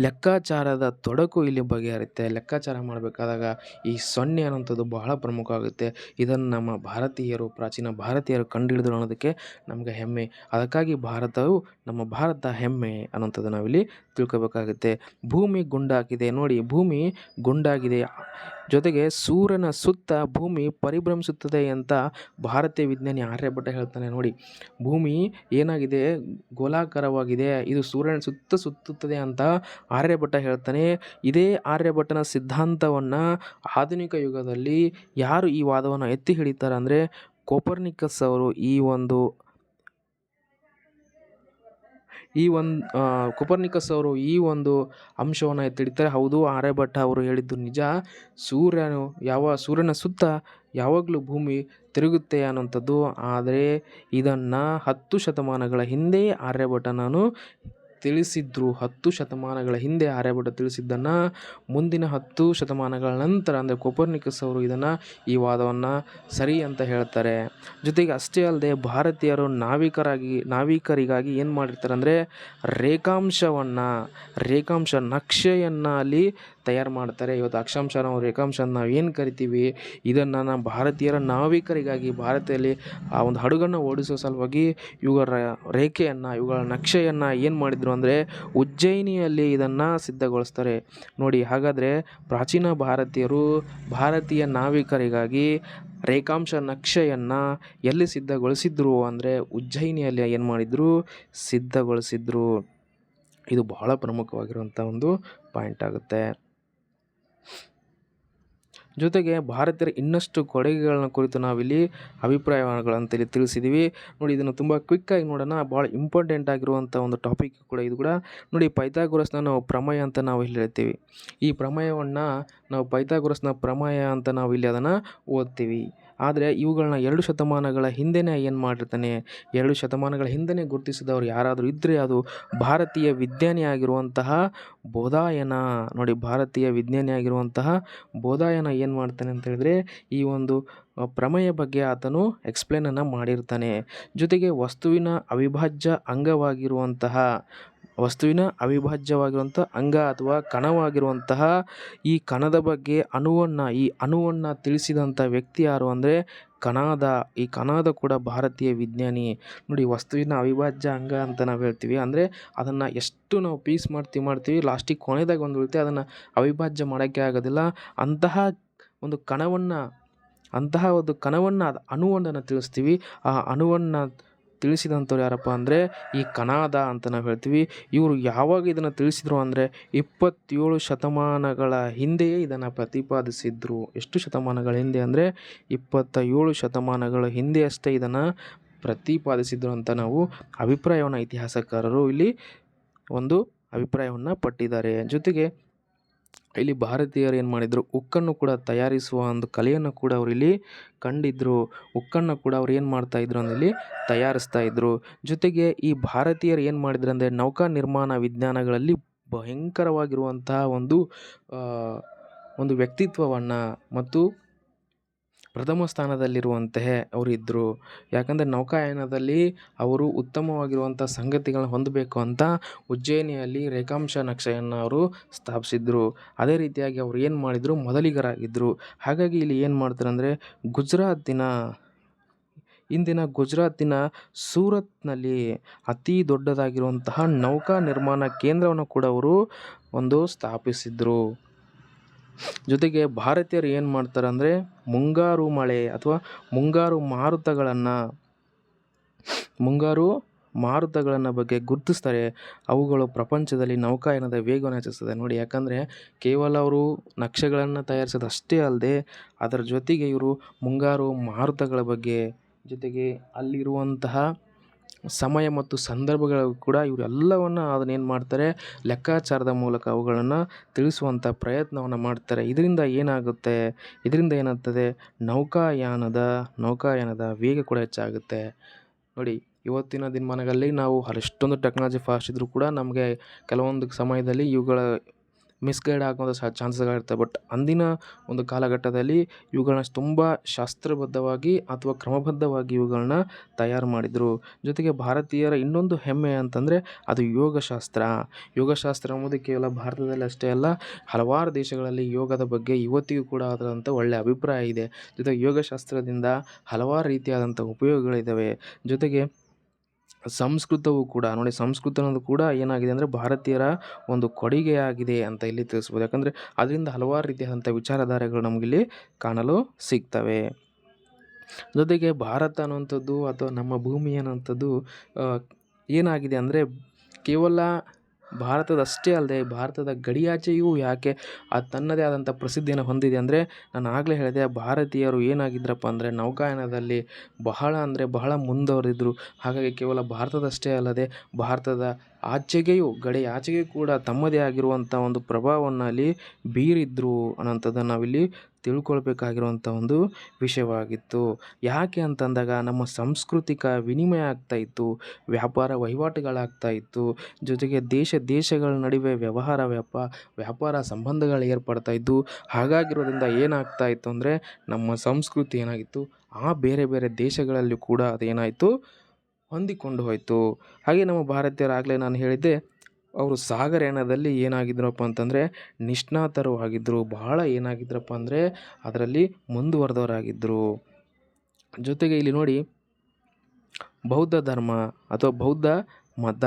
[SPEAKER 1] ಲೆಕ್ಕಾಚಾರದ ತೊಡಕು ಇಲ್ಲಿ ಬಗೆಹರಿಯುತ್ತೆ. ಲೆಕ್ಕಾಚಾರ ಮಾಡಬೇಕಾದಾಗ ಈ ಸೊನ್ನೆ ಅನ್ನೋಂಥದ್ದು ಬಹಳ ಪ್ರಮುಖ ಆಗುತ್ತೆ. ಇದನ್ನು ನಮ್ಮ ಭಾರತೀಯರು, ಪ್ರಾಚೀನ ಭಾರತೀಯರು ಕಂಡುಹಿಡಿದ್ರು ಅನ್ನೋದಕ್ಕೆ ನಮಗೆ ಹೆಮ್ಮೆ. ಅದಕ್ಕಾಗಿ ಭಾರತವು ನಮ್ಮ ಭಾರತ ಹೆಮ್ಮೆ ಅನ್ನೋಂಥದ್ದು ನಾವಿಲ್ಲಿ ತಿಳ್ಕೊಬೇಕಾಗುತ್ತೆ. ಭೂಮಿ ಗುಂಡಾಗಿದೆ. ನೋಡಿ, ಭೂಮಿ ಗುಂಡಾಗಿದೆ. ಜೊತೆಗೆ ಸೂರ್ಯನ ಸುತ್ತ ಭೂಮಿ ಪರಿಭ್ರಮಿಸುತ್ತದೆ ಅಂತ ಭಾರತೀಯ ವಿಜ್ಞಾನಿ ಆರ್ಯಭಟ ಹೇಳ್ತಾನೆ. ನೋಡಿ, ಭೂಮಿ ಏನಾಗಿದೆ? ಗೋಲಾಕಾರವಾಗಿದೆ. ಇದು ಸೂರ್ಯನ ಸುತ್ತ ಸುತ್ತುತ್ತದೆ ಅಂತ ಆರ್ಯಭಟ್ಟ ಹೇಳ್ತಾನೆ. ಇದೇ ಆರ್ಯಭಟ್ಟನ ಸಿದ್ಧಾಂತವನ್ನು ಆಧುನಿಕ ಯುಗದಲ್ಲಿ ಯಾರು ಈ ವಾದವನ್ನು ಎತ್ತಿ ಹಿಡಿತಾರೆ ಅಂದರೆ ಕೋಪರ್ನಿಕಸ್ ಅವರು ಈ ಒಂದು ಈ ಒಂದು ಕುಪರ್ನಿಕಸ್ ಅವರು ಈ ಒಂದು ಅಂಶವನ್ನು ಎತ್ತಿಡ್ತಾರೆ. ಹೌದು, ಆರ್ಯಭಟ ಅವರು ಹೇಳಿದ್ದು ನಿಜ. ಸೂರ್ಯನು ಯಾವ, ಸೂರ್ಯನ ಸುತ್ತ ಯಾವಾಗಲೂ ಭೂಮಿ ತಿರುಗುತ್ತೆ ಅನ್ನೋಂಥದ್ದು ಆದರೆ ಇದನ್ನು ಹತ್ತು ಶತಮಾನಗಳ ಹಿಂದೆ ಆರ್ಯಭಟನನು ತಿಳಿಸಿದ್ರು ಹತ್ತು ಶತಮಾನಗಳ ಹಿಂದೆ ಆರ್ಯಭಟ ತಿಳಿಸಿದ್ದನ್ನು, ಮುಂದಿನ ಹತ್ತು ಶತಮಾನಗಳ ನಂತರ ಅಂದರೆ ಕೊಪರ್ನಿಕಸ್ ಅವರು ಇದನ್ನು ಈ ವಾದವನ್ನು ಸರಿ ಅಂತ ಹೇಳ್ತಾರೆ. ಜೊತೆಗೆ ಅಷ್ಟೇ ಅಲ್ಲದೆ ಭಾರತೀಯರು ನಾವಿಕರಾಗಿ, ನಾವಿಕರಿಗಾಗಿ ಏನು ಮಾಡಿರ್ತಾರೆ ಅಂದರೆ ರೇಖಾಂಶವನ್ನು, ರೇಖಾಂಶ ನಕ್ಷೆಯನ್ನು ಅಲ್ಲಿ ತಯಾರು ಮಾಡ್ತಾರೆ. ಇವತ್ತು ಅಕ್ಷಾಂಶ ನಾವು ರೇಖಾಂಶ ನಾವು ಏನು ಕರಿತೀವಿ? ಇದನ್ನು ನಮ್ಮ ಭಾರತೀಯರ ನಾವಿಕರಿಗಾಗಿ ಭಾರತದಲ್ಲಿ ಆ ಒಂದು ಹಡಗನ್ನು ಓಡಿಸೋ ಸಲುವಾಗಿ ಇವುಗಳ ರೇಖೆಯನ್ನು, ಇವುಗಳ ನಕ್ಷೆಯನ್ನು ಏನು ಮಾಡಿದರು ಅಂದರೆ ಉಜ್ಜಯಿನಿಯಲ್ಲಿ ಇದನ್ನು ಸಿದ್ಧಗೊಳಿಸ್ತಾರೆ. ನೋಡಿ, ಹಾಗಾದರೆ ಪ್ರಾಚೀನ ಭಾರತೀಯರು ಭಾರತೀಯ ನಾವಿಕರಿಗಾಗಿ ರೇಖಾಂಶ ನಕ್ಷೆಯನ್ನು ಎಲ್ಲಿ ಸಿದ್ಧಗೊಳಿಸಿದ್ರು ಅಂದರೆ ಉಜ್ಜಯಿನಿಯಲ್ಲಿ ಏನು ಮಾಡಿದರು? ಸಿದ್ಧಗೊಳಿಸಿದ್ರು. ಇದು ಬಹಳ ಪ್ರಮುಖವಾಗಿರುವಂಥ ಒಂದು ಪಾಯಿಂಟ್ ಆಗುತ್ತೆ. ಜೊತೆಗೆ ಭಾರತೀಯರ ಇನ್ನಷ್ಟು ಕೊಡುಗೆಗಳನ್ನ ಕುರಿತು ನಾವಿಲ್ಲಿ ಅಭಿಪ್ರಾಯಗಳಂತೇಳಿ ತಿಳಿಸಿದ್ದೀವಿ ನೋಡಿ, ಇದನ್ನು ತುಂಬ ಕ್ವಿಕ್ಕಾಗಿ ನೋಡೋಣ. ಭಾಳ ಇಂಪಾರ್ಟೆಂಟ್ ಆಗಿರುವಂಥ ಒಂದು ಟಾಪಿಕ್ ಕೂಡ ಇದು ಕೂಡ. ನೋಡಿ, ಪೈಥಾಗೊರಸ್ನ ನಾವು ಪ್ರಮೇಯ ಅಂತ ನಾವು ಇಲ್ಲಿ ಹೇಳ್ತೀವಿ. ಈ ಪ್ರಮೇಯವನ್ನು ನಾವು ಪೈಥಾಗೊರಸ್ನ ಪ್ರಮೇಯ ಅಂತ ನಾವು ಇಲ್ಲಿ ಅದನ್ನು ಓದ್ತೀವಿ. ಆದರೆ ಇವುಗಳನ್ನ ಎರಡು ಶತಮಾನಗಳ ಹಿಂದೆನೆ ಏನು ಮಾಡಿರ್ತಾನೆ? ಎರಡು ಶತಮಾನಗಳ ಹಿಂದೆ ಗುರುತಿಸಿದವರು ಯಾರಾದರೂ ಇದ್ದರೆ ಅದು ಭಾರತೀಯ ವಿಜ್ಞಾನಿ ಆಗಿರುವಂತಹ ಬೋಧಾಯನ. ನೋಡಿ, ಭಾರತೀಯ ವಿಜ್ಞಾನಿ ಆಗಿರುವಂತಹ ಬೋಧಾಯನ ಏನು ಮಾಡ್ತಾನೆ ಅಂತ ಹೇಳಿದ್ರೆ, ಈ ಒಂದು ಪ್ರಮೇಯ ಬಗ್ಗೆ ಆತನು ಎಕ್ಸ್ಪ್ಲೇನನ್ನು ಮಾಡಿರ್ತಾನೆ. ಜೊತೆಗೆ ವಸ್ತುವಿನ ಅವಿಭಾಜ್ಯ ಅಂಗವಾಗಿರುವಂತಹ ವಸ್ತುವಿನ ಅವಿಭಾಜ್ಯವಾಗಿರುವಂಥ ಅಂಗ ಅಥವಾ ಕಣವಾಗಿರುವಂತಹ ಈ ಕಣದ ಬಗ್ಗೆ ಅಣುವನ್ನು, ಈ ಅಣುವನ್ನು ತಿಳಿಸಿದಂಥ ವ್ಯಕ್ತಿ ಯಾರು ಅಂದರೆ ಕಣಾದ, ಈ ಕಣಾದ ಕೂಡ ಭಾರತೀಯ ವಿಜ್ಞಾನಿ. ನೋಡಿ, ವಸ್ತುವಿನ ಅವಿಭಾಜ್ಯ ಅಂಗ ಅಂತ ನಾವು ಹೇಳ್ತೀವಿ. ಅಂದರೆ ಅದನ್ನು ಎಷ್ಟು ನಾವು ಪೀಸ್ ಮಾಡ್ತೀವಿ ಮಾಡ್ತೀವಿ, ಲಾಸ್ಟಿಗೆ ಕೊನೆದಾಗ ಒಂದು ಉಳಿತೆ ಅದನ್ನು ಅವಿಭಾಜ್ಯ ಮಾಡೋಕ್ಕೆ ಆಗೋದಿಲ್ಲ. ಅಂತಹ ಒಂದು ಕಣವನ್ನು, ಅಂತಹ ಒಂದು ಕಣವನ್ನು ಅದು ಅಣುವನ್ನು ತಿಳಿಸ್ತೀವಿ. ಆ ಅಣುವನ್ನು ತಿಳಿಸಿದಂಥವ್ರು ಯಾರಪ್ಪ ಅಂದರೆ ಈ ಕನಾದ ಅಂತ ನಾವು ಹೇಳ್ತೀವಿ. ಇವರು ಯಾವಾಗ ಇದನ್ನು ತಿಳಿಸಿದ್ರು ಅಂದರೆ ಇಪ್ಪತ್ತೇಳು ಶತಮಾನಗಳ ಹಿಂದೆಯೇ ಇದನ್ನು ಪ್ರತಿಪಾದಿಸಿದ್ರು. ಎಷ್ಟು ಶತಮಾನಗಳ ಹಿಂದೆ ಅಂದರೆ ಇಪ್ಪತ್ತ ಶತಮಾನಗಳ ಹಿಂದೆಯಷ್ಟೇ ಇದನ್ನು ಪ್ರತಿಪಾದಿಸಿದ್ರು ಅಂತ ನಾವು ಅಭಿಪ್ರಾಯವನ್ನು ಇತಿಹಾಸಕಾರರು ಇಲ್ಲಿ ಒಂದು ಅಭಿಪ್ರಾಯವನ್ನು ಪಟ್ಟಿದ್ದಾರೆ. ಜೊತೆಗೆ ಇಲ್ಲಿ ಭಾರತೀಯರು ಏನು ಮಾಡಿದರು? ಉಕ್ಕನ್ನು ಕೂಡ ತಯಾರಿಸುವ ಒಂದು ಕಲೆಯನ್ನು ಕೂಡ ಅವರು ಇಲ್ಲಿ ಕಂಡಿದ್ದರು ಉಕ್ಕನ್ನು ಕೂಡ ಅವ್ರು ಏನು ಮಾಡ್ತಾಯಿದ್ರು ಅಂದ್ರೆ ಇಲ್ಲಿ ತಯಾರಿಸ್ತಾ ಇದ್ದರು ಜೊತೆಗೆ ಈ ಭಾರತೀಯರು ಏನು ಮಾಡಿದ್ರು ಅಂದರೆ ನೌಕಾ ನಿರ್ಮಾಣ ವಿಜ್ಞಾನಗಳಲ್ಲಿ ಭಯಂಕರವಾಗಿರುವಂತಹ ಒಂದು ಒಂದು ವ್ಯಕ್ತಿತ್ವವನ್ನು ಮತ್ತು ಪ್ರಥಮ ಸ್ಥಾನದಲ್ಲಿರುವಂತಹ ಅವರು ಇದ್ದರು ಯಾಕಂದರೆ ನೌಕಾಯಾನದಲ್ಲಿ ಅವರು ಉತ್ತಮವಾಗಿರುವಂಥ ಸಂಗತಿಗಳನ್ನ ಹೊಂದಬೇಕು ಅಂತ ಉಜ್ಜಯಿನಿಯಲ್ಲಿ ರೇಖಾಂಶ ನಕ್ಷೆಯನ್ನು ಅವರು ಸ್ಥಾಪಿಸಿದ್ರು. ಅದೇ ರೀತಿಯಾಗಿ ಅವರು ಏನು ಮಾಡಿದರು? ಮೊದಲಿಗರಾಗಿದ್ದರು ಹಾಗಾಗಿ ಇಲ್ಲಿ ಏನು ಮಾಡ್ತಾರೆ ಅಂದರೆ ಗುಜರಾತಿನ ಇಂದಿನ ಗುಜರಾತಿನ ಸೂರತ್ನಲ್ಲಿ ಅತಿ ದೊಡ್ಡದಾಗಿರುವಂತಹ ನೌಕಾ ನಿರ್ಮಾಣ ಕೇಂದ್ರವನ್ನು ಕೂಡ ಅವರು ಒಂದು ಸ್ಥಾಪಿಸಿದ್ರು. ಜೊತೆಗೆ ಭಾರತೀಯರು ಏನು ಮಾಡ್ತಾರೆ ಅಂದರೆ ಮುಂಗಾರು ಮಳೆ ಅಥವಾ ಮುಂಗಾರು ಮಾರುತಗಳನ್ನು ಮುಂಗಾರು ಮಾರುತಗಳನ್ನು ಬಗ್ಗೆ ಗುರುತಿಸ್ತಾರೆ. ಅವುಗಳು ಪ್ರಪಂಚದಲ್ಲಿ ನೌಕಾಯನದ ವೇಗವನ್ನು ಹೆಚ್ಚಿಸ್ತದೆ. ನೋಡಿ, ಯಾಕಂದರೆ ಕೇವಲ ಅವರು ನಕ್ಷೆಗಳನ್ನು ತಯಾರಿಸೋದು ಅಷ್ಟೇ ಅಲ್ಲದೆ ಅದರ ಜೊತೆಗೆ ಇವರು ಮುಂಗಾರು ಮಾರುತಗಳ ಬಗ್ಗೆ ಜೊತೆಗೆ ಅಲ್ಲಿರುವಂತಹ ಸಮಯ ಮತ್ತು ಸಂದರ್ಭಗಳು ಕೂಡ ಇವರೆಲ್ಲವನ್ನು ಅದನ್ನೇನು ಮಾಡ್ತಾರೆ, ಲೆಕ್ಕಾಚಾರದ ಮೂಲಕ ಅವುಗಳನ್ನು ತಿಳಿಸುವಂಥ ಪ್ರಯತ್ನವನ್ನು ಮಾಡ್ತಾರೆ. ಇದರಿಂದ ಏನಾಗುತ್ತೆ? ಇದರಿಂದ ಏನಾಗ್ತದೆ? ನೌಕಾಯಾನದ ನೌಕಾಯಾನದ ವೇಗ ಕೂಡ ಹೆಚ್ಚಾಗುತ್ತೆ. ನೋಡಿ, ಇವತ್ತಿನ ದಿನಮಾನಗಳಲ್ಲಿ ನಾವು ಅಷ್ಟೊಂದು ಟೆಕ್ನಾಲಜಿ ಫಾಸ್ಟ್ ಇದ್ದರೂ ಕೂಡ ನಮಗೆ ಕೆಲವೊಂದು ಸಮಯದಲ್ಲಿ ಇವುಗಳ ಮಿಸ್ಗೈಡ್ ಆಗುವಂಥ ಸಹ ಚಾನ್ಸಸ್ಗಳಿರ್ತವೆ ಬಟ್ ಅಂದಿನ ಒಂದು ಕಾಲಘಟ್ಟದಲ್ಲಿ ಇವುಗಳನ್ನ ತುಂಬ ಶಾಸ್ತ್ರಬದ್ಧವಾಗಿ ಅಥವಾ ಕ್ರಮಬದ್ಧವಾಗಿ ಇವುಗಳನ್ನ ತಯಾರು ಮಾಡಿದರು. ಜೊತೆಗೆ ಭಾರತೀಯರ ಇನ್ನೊಂದು ಹೆಮ್ಮೆ ಅಂತಂದರೆ ಅದು ಯೋಗಶಾಸ್ತ್ರ. ಯೋಗಶಾಸ್ತ್ರ ಅನ್ನೋದು ಕೇವಲ ಭಾರತದಲ್ಲಿ ಅಷ್ಟೇ ಅಲ್ಲ, ಹಲವಾರು ದೇಶಗಳಲ್ಲಿ ಯೋಗದ ಬಗ್ಗೆ ಇವತ್ತಿಗೂ ಕೂಡ ಅದರಂಥ ಒಳ್ಳೆಯ ಅಭಿಪ್ರಾಯ ಇದೆ. ಜೊತೆಗೆ ಯೋಗಶಾಸ್ತ್ರದಿಂದ ಹಲವಾರು ರೀತಿಯಾದಂಥ ಉಪಯೋಗಗಳಿದ್ದಾವೆ. ಜೊತೆಗೆ ಸಂಸ್ಕೃತವು ಕೂಡ, ನೋಡಿ ಸಂಸ್ಕೃತ ಅನ್ನೋದು ಕೂಡ ಏನಾಗಿದೆ ಅಂದರೆ ಭಾರತೀಯರ ಒಂದು ಕೊಡುಗೆಯಾಗಿದೆ ಅಂತ ಇಲ್ಲಿ ತಿಳಿಸ್ಬೋದು. ಯಾಕಂದರೆ ಅದರಿಂದ ಹಲವಾರು ರೀತಿಯಾದಂಥ ವಿಚಾರಧಾರೆಗಳು ನಮಗಿಲ್ಲಿ ಕಾಣಲು ಸಿಗ್ತವೆ. ಜೊತೆಗೆ ಭಾರತ ಅನ್ನುವಂಥದ್ದು ಅಥವಾ ನಮ್ಮ ಭೂಮಿ ಅನ್ನುವಂಥದ್ದು ಏನಾಗಿದೆ ಅಂದರೆ ಕೇವಲ ಭಾರತದಷ್ಟೇ ಅಲ್ಲದೆ ಭಾರತದ ಗಡಿಯಾಚೆಯೂ ಯಾಕೆ ಅದು ತನ್ನದೇ ಆದಂಥ ಪ್ರಸಿದ್ಧಿಯನ್ನು ಹೊಂದಿದೆ ಅಂದರೆ ನಾನು ಆಗಲೇ ಹೇಳಿದೆ, ಭಾರತೀಯರು ಏನಾಗಿದ್ರಪ್ಪ ಅಂದರೆ ನೌಕಾಯಾನದಲ್ಲಿ ಬಹಳ ಅಂದರೆ ಬಹಳ ಮುಂದುವರೆದಿದ್ರು ಹಾಗಾಗಿ ಕೇವಲ ಭಾರತದಷ್ಟೇ ಅಲ್ಲದೆ ಭಾರತದ ಆಚೆಗೆಯೂ, ಗಡಿ ಆಚೆಗೆ ಕೂಡ ತಮ್ಮದೇ ಆಗಿರುವಂಥ ಒಂದು ಪ್ರಭಾವವನ್ನು ಅಲ್ಲಿ ಬೀರಿದ್ರು ಅನ್ನೋಂಥದ್ದನ್ನು ನಾವಿಲ್ಲಿ ತಿಳ್ಕೊಳ್ಬೇಕಾಗಿರುವಂಥ ಒಂದು ವಿಷಯವಾಗಿತ್ತು. ಯಾಕೆ ಅಂತಂದಾಗ ನಮ್ಮ ಸಾಂಸ್ಕೃತಿಕ ವಿನಿಮಯ ಆಗ್ತಾ ಇತ್ತು, ವ್ಯಾಪಾರ ವಹಿವಾಟುಗಳಾಗ್ತಾ ಇತ್ತು, ಜೊತೆಗೆ ದೇಶ, ದೇಶಗಳ ನಡುವೆ ವ್ಯವಹಾರ, ವ್ಯಾಪ, ವ್ಯಾಪಾರ ಸಂಬಂಧಗಳು ಏರ್ಪಡ್ತಾ ಇದ್ದು, ಹಾಗಾಗಿರೋದ್ರಿಂದ ಏನಾಗ್ತಾ ಇತ್ತು ಅಂದರೆ ನಮ್ಮ ಸಂಸ್ಕೃತಿ ಏನಾಗಿತ್ತು, ಆ ಬೇರೆ ಬೇರೆ ದೇಶಗಳಲ್ಲಿ ಕೂಡ ಅದೇನಾಯಿತು ಹೊಂದಿಕೊಂಡು ಹೋಯಿತು. ಹಾಗೆ ನಮ್ಮ ಭಾರತೀಯರಾಗಲೇ ನಾನು ಹೇಳಿದ್ದೆ, ಅವರು ಸಾಗರಯಾನದಲ್ಲಿ ಏನಾಗಿದ್ರಪ್ಪ ಅಂತಂದರೆ, ನಿಷ್ಣಾತರು ಆಗಿದ್ದರು ಬಹಳ ಏನಾಗಿದ್ರಪ್ಪ ಅಂದರೆ, ಅದರಲ್ಲಿ ಮುಂದುವರೆದವರಾಗಿದ್ದರು ಜೊತೆಗೆ ಇಲ್ಲಿ ನೋಡಿ, ಬೌದ್ಧ ಧರ್ಮ ಅಥವಾ ಬೌದ್ಧ ಮತ,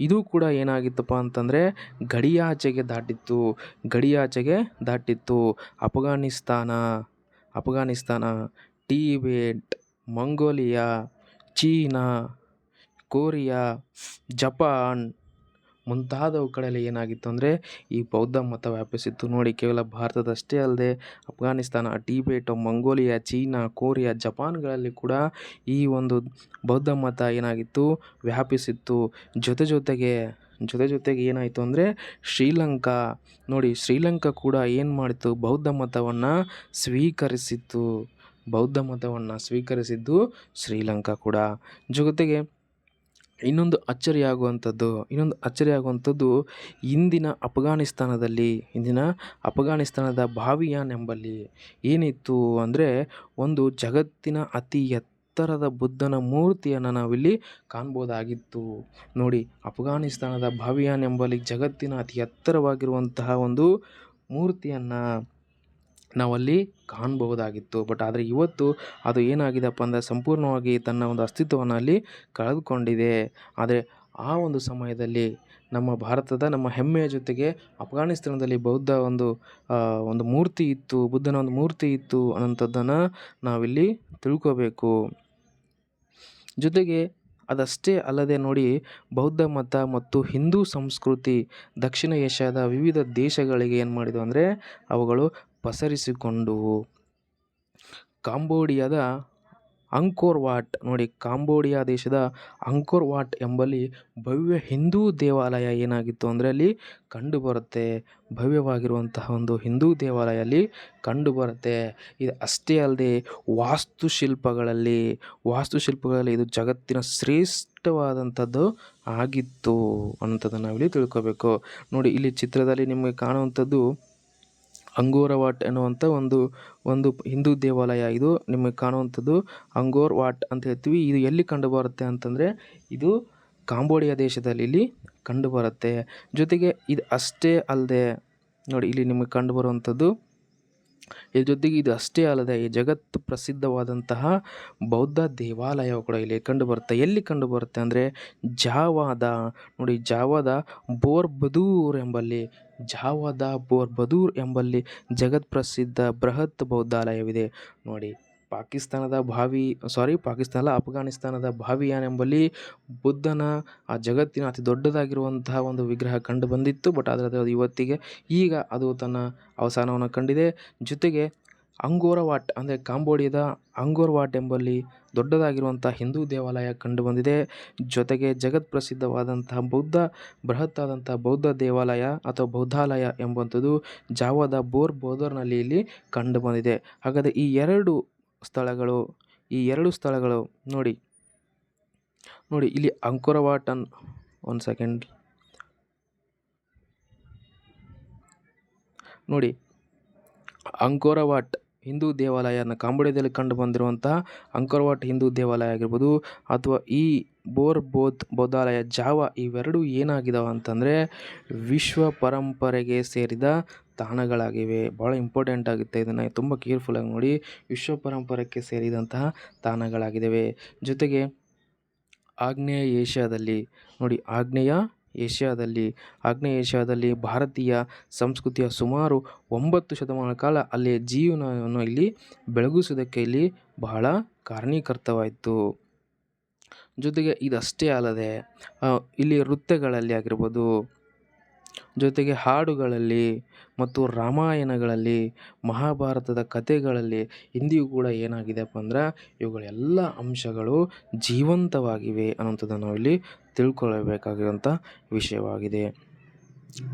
[SPEAKER 1] ಇದು ಕೂಡ ಏನಾಗಿತ್ತಪ್ಪ ಅಂತಂದರೆ, ಗಡಿಯಾಚೆಗೆ ದಾಟಿತ್ತು ಗಡಿಯಾಚೆಗೆ ದಾಟಿತ್ತು. Afghanistan Afghanistan, Tibet, Mongolia China, Korea, Japan ಮುಂತಾದವು ಕಡೆಯಲ್ಲಿ ಏನಾಗಿತ್ತು ಅಂದರೆ ಈ ಬೌದ್ಧ ಮತ ವ್ಯಾಪಿಸಿತ್ತು. ನೋಡಿ, ಕೇವಲ ಭಾರತದಷ್ಟೇ ಅಲ್ಲದೆ Afghanistan, Tibet, Mongolia, China, Korea, ಜಪಾನ್ಗಳಲ್ಲಿ ಕೂಡ ಈ ಒಂದು ಬೌದ್ಧ ಮತ ಏನಾಗಿತ್ತು, ವ್ಯಾಪಿಸಿತ್ತು. ಜೊತೆ ಜೊತೆಗೆ ಜೊತೆ ಜೊತೆಗೆ ಏನಾಯಿತು ಅಂದರೆ ಶ್ರೀಲಂಕಾ, ನೋಡಿ, ಶ್ರೀಲಂಕಾ ಕೂಡ ಏನು ಮಾಡಿತು ಬೌದ್ಧ ಮತವನ್ನು ಸ್ವೀಕರಿಸಿತ್ತು. ಬೌದ್ಧ ಮತವನ್ನು ಸ್ವೀಕರಿಸಿದ್ದು ಶ್ರೀಲಂಕಾ ಕೂಡ. ಜೊತೆಗೆ ಇನ್ನೊಂದು ಅಚ್ಚರಿಯಾಗುವಂಥದ್ದು ಇನ್ನೊಂದು ಅಚ್ಚರಿಯಾಗುವಂಥದ್ದು ಇಂದಿನ ಅಫ್ಘಾನಿಸ್ತಾನದಲ್ಲಿ, ಇಂದಿನ ಅಫ್ಘಾನಿಸ್ತಾನದ ಭಾವಿಯಾನ್ ಎಂಬಲ್ಲಿ ಏನಿತ್ತು ಅಂದರೆ ಒಂದು ಜಗತ್ತಿನ ಅತಿ ಎತ್ತರದ ಬುದ್ಧನ ಮೂರ್ತಿಯನ್ನು ನಾವಿಲ್ಲಿ ಕಾಣ್ಬೋದಾಗಿತ್ತು. ನೋಡಿ, ಅಫ್ಘಾನಿಸ್ತಾನದ ಭಾವಿಯಾನ್ ಎಂಬಲ್ಲಿ ಜಗತ್ತಿನ ಅತಿ ಎತ್ತರವಾಗಿರುವಂತಹ ಒಂದು ಮೂರ್ತಿಯನ್ನು ನಾವಲ್ಲಿ ಕಾಣಬಹುದಾಗಿತ್ತು. ಬಟ್ ಆದರೆ ಇವತ್ತು ಅದು ಏನಾಗಿದೆಪ್ಪ ಅಂದರೆ ಸಂಪೂರ್ಣವಾಗಿ ತನ್ನ ಒಂದು ಅಸ್ತಿತ್ವವನ್ನು ಅಲ್ಲಿ ಕಳೆದುಕೊಂಡಿದೆ. ಆದರೆ ಆ ಒಂದು ಸಮಯದಲ್ಲಿ ನಮ್ಮ ಭಾರತದ ನಮ್ಮ ಹೆಮ್ಮೆಯ ಜೊತೆಗೆ ಅಫ್ಘಾನಿಸ್ತಾನದಲ್ಲಿ ಬೌದ್ಧ ಒಂದು ಒಂದು ಮೂರ್ತಿ ಇತ್ತು. ಬುದ್ಧನ ಒಂದು ಮೂರ್ತಿ ಇತ್ತು ಅನ್ನೋಂಥದ್ದನ್ನು ನಾವಿಲ್ಲಿ ತಿಳ್ಕೋಬೇಕು. ಜೊತೆಗೆ ಅದಷ್ಟೇ ಅಲ್ಲದೆ ನೋಡಿ ಬೌದ್ಧ ಮತ ಮತ್ತು ಹಿಂದೂ ಸಂಸ್ಕೃತಿ ದಕ್ಷಿಣ ಏಷ್ಯಾದ ವಿವಿಧ ದೇಶಗಳಿಗೆ ಏನು ಮಾಡಿದ್ವು ಅಂದರೆ ಅವುಗಳು ಪಸರಿಸಿಕೊಂಡುವು ಕಾಂಬೋಡಿಯಾದ ಅಂಕೋರ್ ವಾಟ್ ನೋಡಿ ಕಾಂಬೋಡಿಯಾ ದೇಶದ ಅಂಕೋರ್ ವಾಟ್ ಎಂಬಲ್ಲಿ ಭವ್ಯ ಹಿಂದೂ ದೇವಾಲಯ ಏನಾಗಿತ್ತು ಅಂದರೆ ಅಲ್ಲಿ ಕಂಡುಬರುತ್ತೆ. ಭವ್ಯವಾಗಿರುವಂತಹ ಒಂದು ಹಿಂದೂ ದೇವಾಲಯ ಅಲ್ಲಿ ಕಂಡುಬರುತ್ತೆ. ಇದು ಅಷ್ಟೇ ಅಲ್ಲದೆ ವಾಸ್ತುಶಿಲ್ಪಗಳಲ್ಲಿ ವಾಸ್ತುಶಿಲ್ಪಗಳಲ್ಲಿ ಇದು ಜಗತ್ತಿನ ಶ್ರೇಷ್ಠವಾದಂಥದ್ದು ಆಗಿತ್ತು ಅನ್ನೋಂಥದ್ದನ್ನು ನಾವಿಲ್ಲಿ ತಿಳ್ಕೊಬೇಕು. ನೋಡಿ ಇಲ್ಲಿ ಚಿತ್ರದಲ್ಲಿ ನಿಮಗೆ ಕಾಣುವಂಥದ್ದು ಅಂಗೋರ ವಾಟ್ ಎನ್ನುವಂಥ ಒಂದು ಒಂದು ಹಿಂದೂ ದೇವಾಲಯ ಇದು ನಿಮಗೆ ಕಾಣುವಂಥದ್ದು. ಅಂಗೋರ್ ವಾಟ್ ಅಂತ ಹೇಳ್ತೀವಿ. ಇದು ಎಲ್ಲಿ ಕಂಡುಬರುತ್ತೆ ಅಂತಂದರೆ ಇದು ಕಾಂಬೋಡಿಯಾ ದೇಶದಲ್ಲಿ ಇಲ್ಲಿ ಕಂಡುಬರುತ್ತೆ ಜೊತೆಗೆ ಇದು ಅಷ್ಟೇ ಅಲ್ಲದೆ ನೋಡಿ ಇಲ್ಲಿ ನಿಮಗೆ ಕಂಡುಬರುವಂಥದ್ದು ಇದ್ರ ಜೊತೆಗೆ ಇದು ಅಷ್ಟೇ ಅಲ್ಲದೆ ಈ ಜಗತ್ತು ಪ್ರಸಿದ್ಧವಾದಂತಹ ಬೌದ್ಧ ದೇವಾಲಯ ಕೂಡ ಇಲ್ಲಿ ಕಂಡುಬರುತ್ತೆ. ಎಲ್ಲಿ ಕಂಡುಬರುತ್ತೆ ಅಂದರೆ ಜಾವಾದ, ನೋಡಿ ಜಾವಾದ ಬೋರ್ಬದೂರ್ ಎಂಬಲ್ಲಿ, ಜಾವಾದ ಬೋರ್ಬದೂರ್ ಎಂಬಲ್ಲಿ ಜಗತ್ ಪ್ರಸಿದ್ಧ ಬೃಹತ್ ಬೌದ್ಧಾಲಯವಿದೆ. ನೋಡಿ ಪಾಕಿಸ್ತಾನದ ಭಾವಿ ಸಾರಿ ಪಾಕಿಸ್ತಾನ ಅಲ್ಲ ಅಫ್ಘಾನಿಸ್ತಾನದ ಭಾವಿ ಎಂಬಲ್ಲಿ ಬುದ್ಧನ ಆ ಜಗತ್ತಿನ ಅತಿ ದೊಡ್ಡದಾಗಿರುವಂತಹ ಒಂದು ವಿಗ್ರಹ ಕಂಡು ಬಂದಿತ್ತು. ಬಟ್ ಆದರೆ ಅದು ಇವತ್ತಿಗೆ ಈಗ ಅದು ತನ್ನ ಅವಸಾನವನ್ನು ಕಂಡಿದೆ. ಜೊತೆಗೆ ಅಂಗೋರವಾಟ್ ಅಂದರೆ ಕಾಂಬೋಡಿಯಾದ ಅಂಗೋರವಾಟ್ ಎಂಬಲ್ಲಿ ದೊಡ್ಡದಾಗಿರುವಂಥ ಹಿಂದೂ ದೇವಾಲಯ ಕಂಡುಬಂದಿದೆ ಜೊತೆಗೆ ಜಗತ್ ಪ್ರಸಿದ್ಧವಾದಂತಹ ಬೌದ್ಧ ಬೃಹತ್ತಾದಂಥ ಬೌದ್ಧ ದೇವಾಲಯ ಅಥವಾ ಬೌದ್ಧಾಲಯ ಎಂಬಂಥದ್ದು ಜಾವದ ಬೋರ್ ಬೋದರ್ನಲ್ಲಿ ಇಲ್ಲಿ ಕಂಡುಬಂದಿದೆ ಹಾಗಾದರೆ ಈ ಎರಡು ಸ್ಥಳಗಳು, ಈ ಎರಡು ಸ್ಥಳಗಳು ನೋಡಿ. ನೋಡಿ, ಇಲ್ಲಿ ಅಂಕೋರವಾಟ್ ಅನ್ ಒಂದು ಸೆಕೆಂಡ್ ನೋಡಿ, ಅಂಕೋರವಾಟ್ ಹಿಂದೂ ದೇವಾಲಯನ ಕಾಂಬೋಡಿಯಾದಲ್ಲಿ ಕಂಡು ಬಂದಿರುವಂತಹ ಅಂಕೋರ್ವಾಟ್ ಹಿಂದೂ ದೇವಾಲಯ ಆಗಿರ್ಬೋದು, ಅಥವಾ ಈ ಬೋರ್ ಬೋಧ್ ಬೌದ್ಧಾಲಯ, ಜಾವ ಇವೆರಡೂ ಏನಾಗಿದಾವೆ ಅಂತಂದರೆ ವಿಶ್ವ ಪರಂಪರೆಗೆ ಸೇರಿದ ತಾಣಗಳಾಗಿವೆ. ಭಾಳ ಇಂಪಾರ್ಟೆಂಟ್ ಆಗುತ್ತೆ. ಇದನ್ನು ತುಂಬ ಕೇರ್ಫುಲ್ಲಾಗಿ ನೋಡಿ ವಿಶ್ವ ಪರಂಪರಕ್ಕೆ ಸೇರಿದಂತಹ ತಾಣಗಳಾಗಿದ್ದಾವೆ ಜೊತೆಗೆ ಆಗ್ನೇಯ ಏಷ್ಯಾದಲ್ಲಿ ನೋಡಿ ಆಗ್ನೇಯ ಏಷ್ಯಾದಲ್ಲಿ ಆಗ್ನೇಯ ಏಷ್ಯಾದಲ್ಲಿ ಭಾರತೀಯ ಸಂಸ್ಕೃತಿಯ ಸುಮಾರು ಒಂಬತ್ತು ಶತಮಾನ ಕಾಲ ಅಲ್ಲಿಯ ಜೀವನವನ್ನು ಇಲ್ಲಿ ಬೆಳಗಿಸುವುದಕ್ಕೆ ಇಲ್ಲಿ ಬಹಳ ಕಾರಣೀಕರ್ತವಾಯಿತು ಜೊತೆಗೆ ಇದಷ್ಟೇ ಅಲ್ಲದೆ ಇಲ್ಲಿ ನೃತ್ಯಗಳಲ್ಲಿ ಆಗಿರ್ಬೋದು ಜೊತೆಗೆ ಹಾಡುಗಳಲ್ಲಿ ಮತ್ತು ರಾಮಾಯಣಗಳಲ್ಲಿ, ಮಹಾಭಾರತದ ಕಥೆಗಳಲ್ಲಿ ಇಂದಿಗೂ ಕೂಡ ಏನಾಗಿದೆಯಪ್ಪ ಅಂದ್ರೆ ಇವುಗಳೆಲ್ಲ ಅಂಶಗಳು ಜೀವಂತವಾಗಿವೆ ಅನ್ನುವಂಥದ್ದನ್ನು ನಾವಿಲ್ಲಿ ತಿಳ್ಕೊಳ್ಳಬೇಕಾಗಿರುವಂಥ ವಿಷಯವಾಗಿದೆ.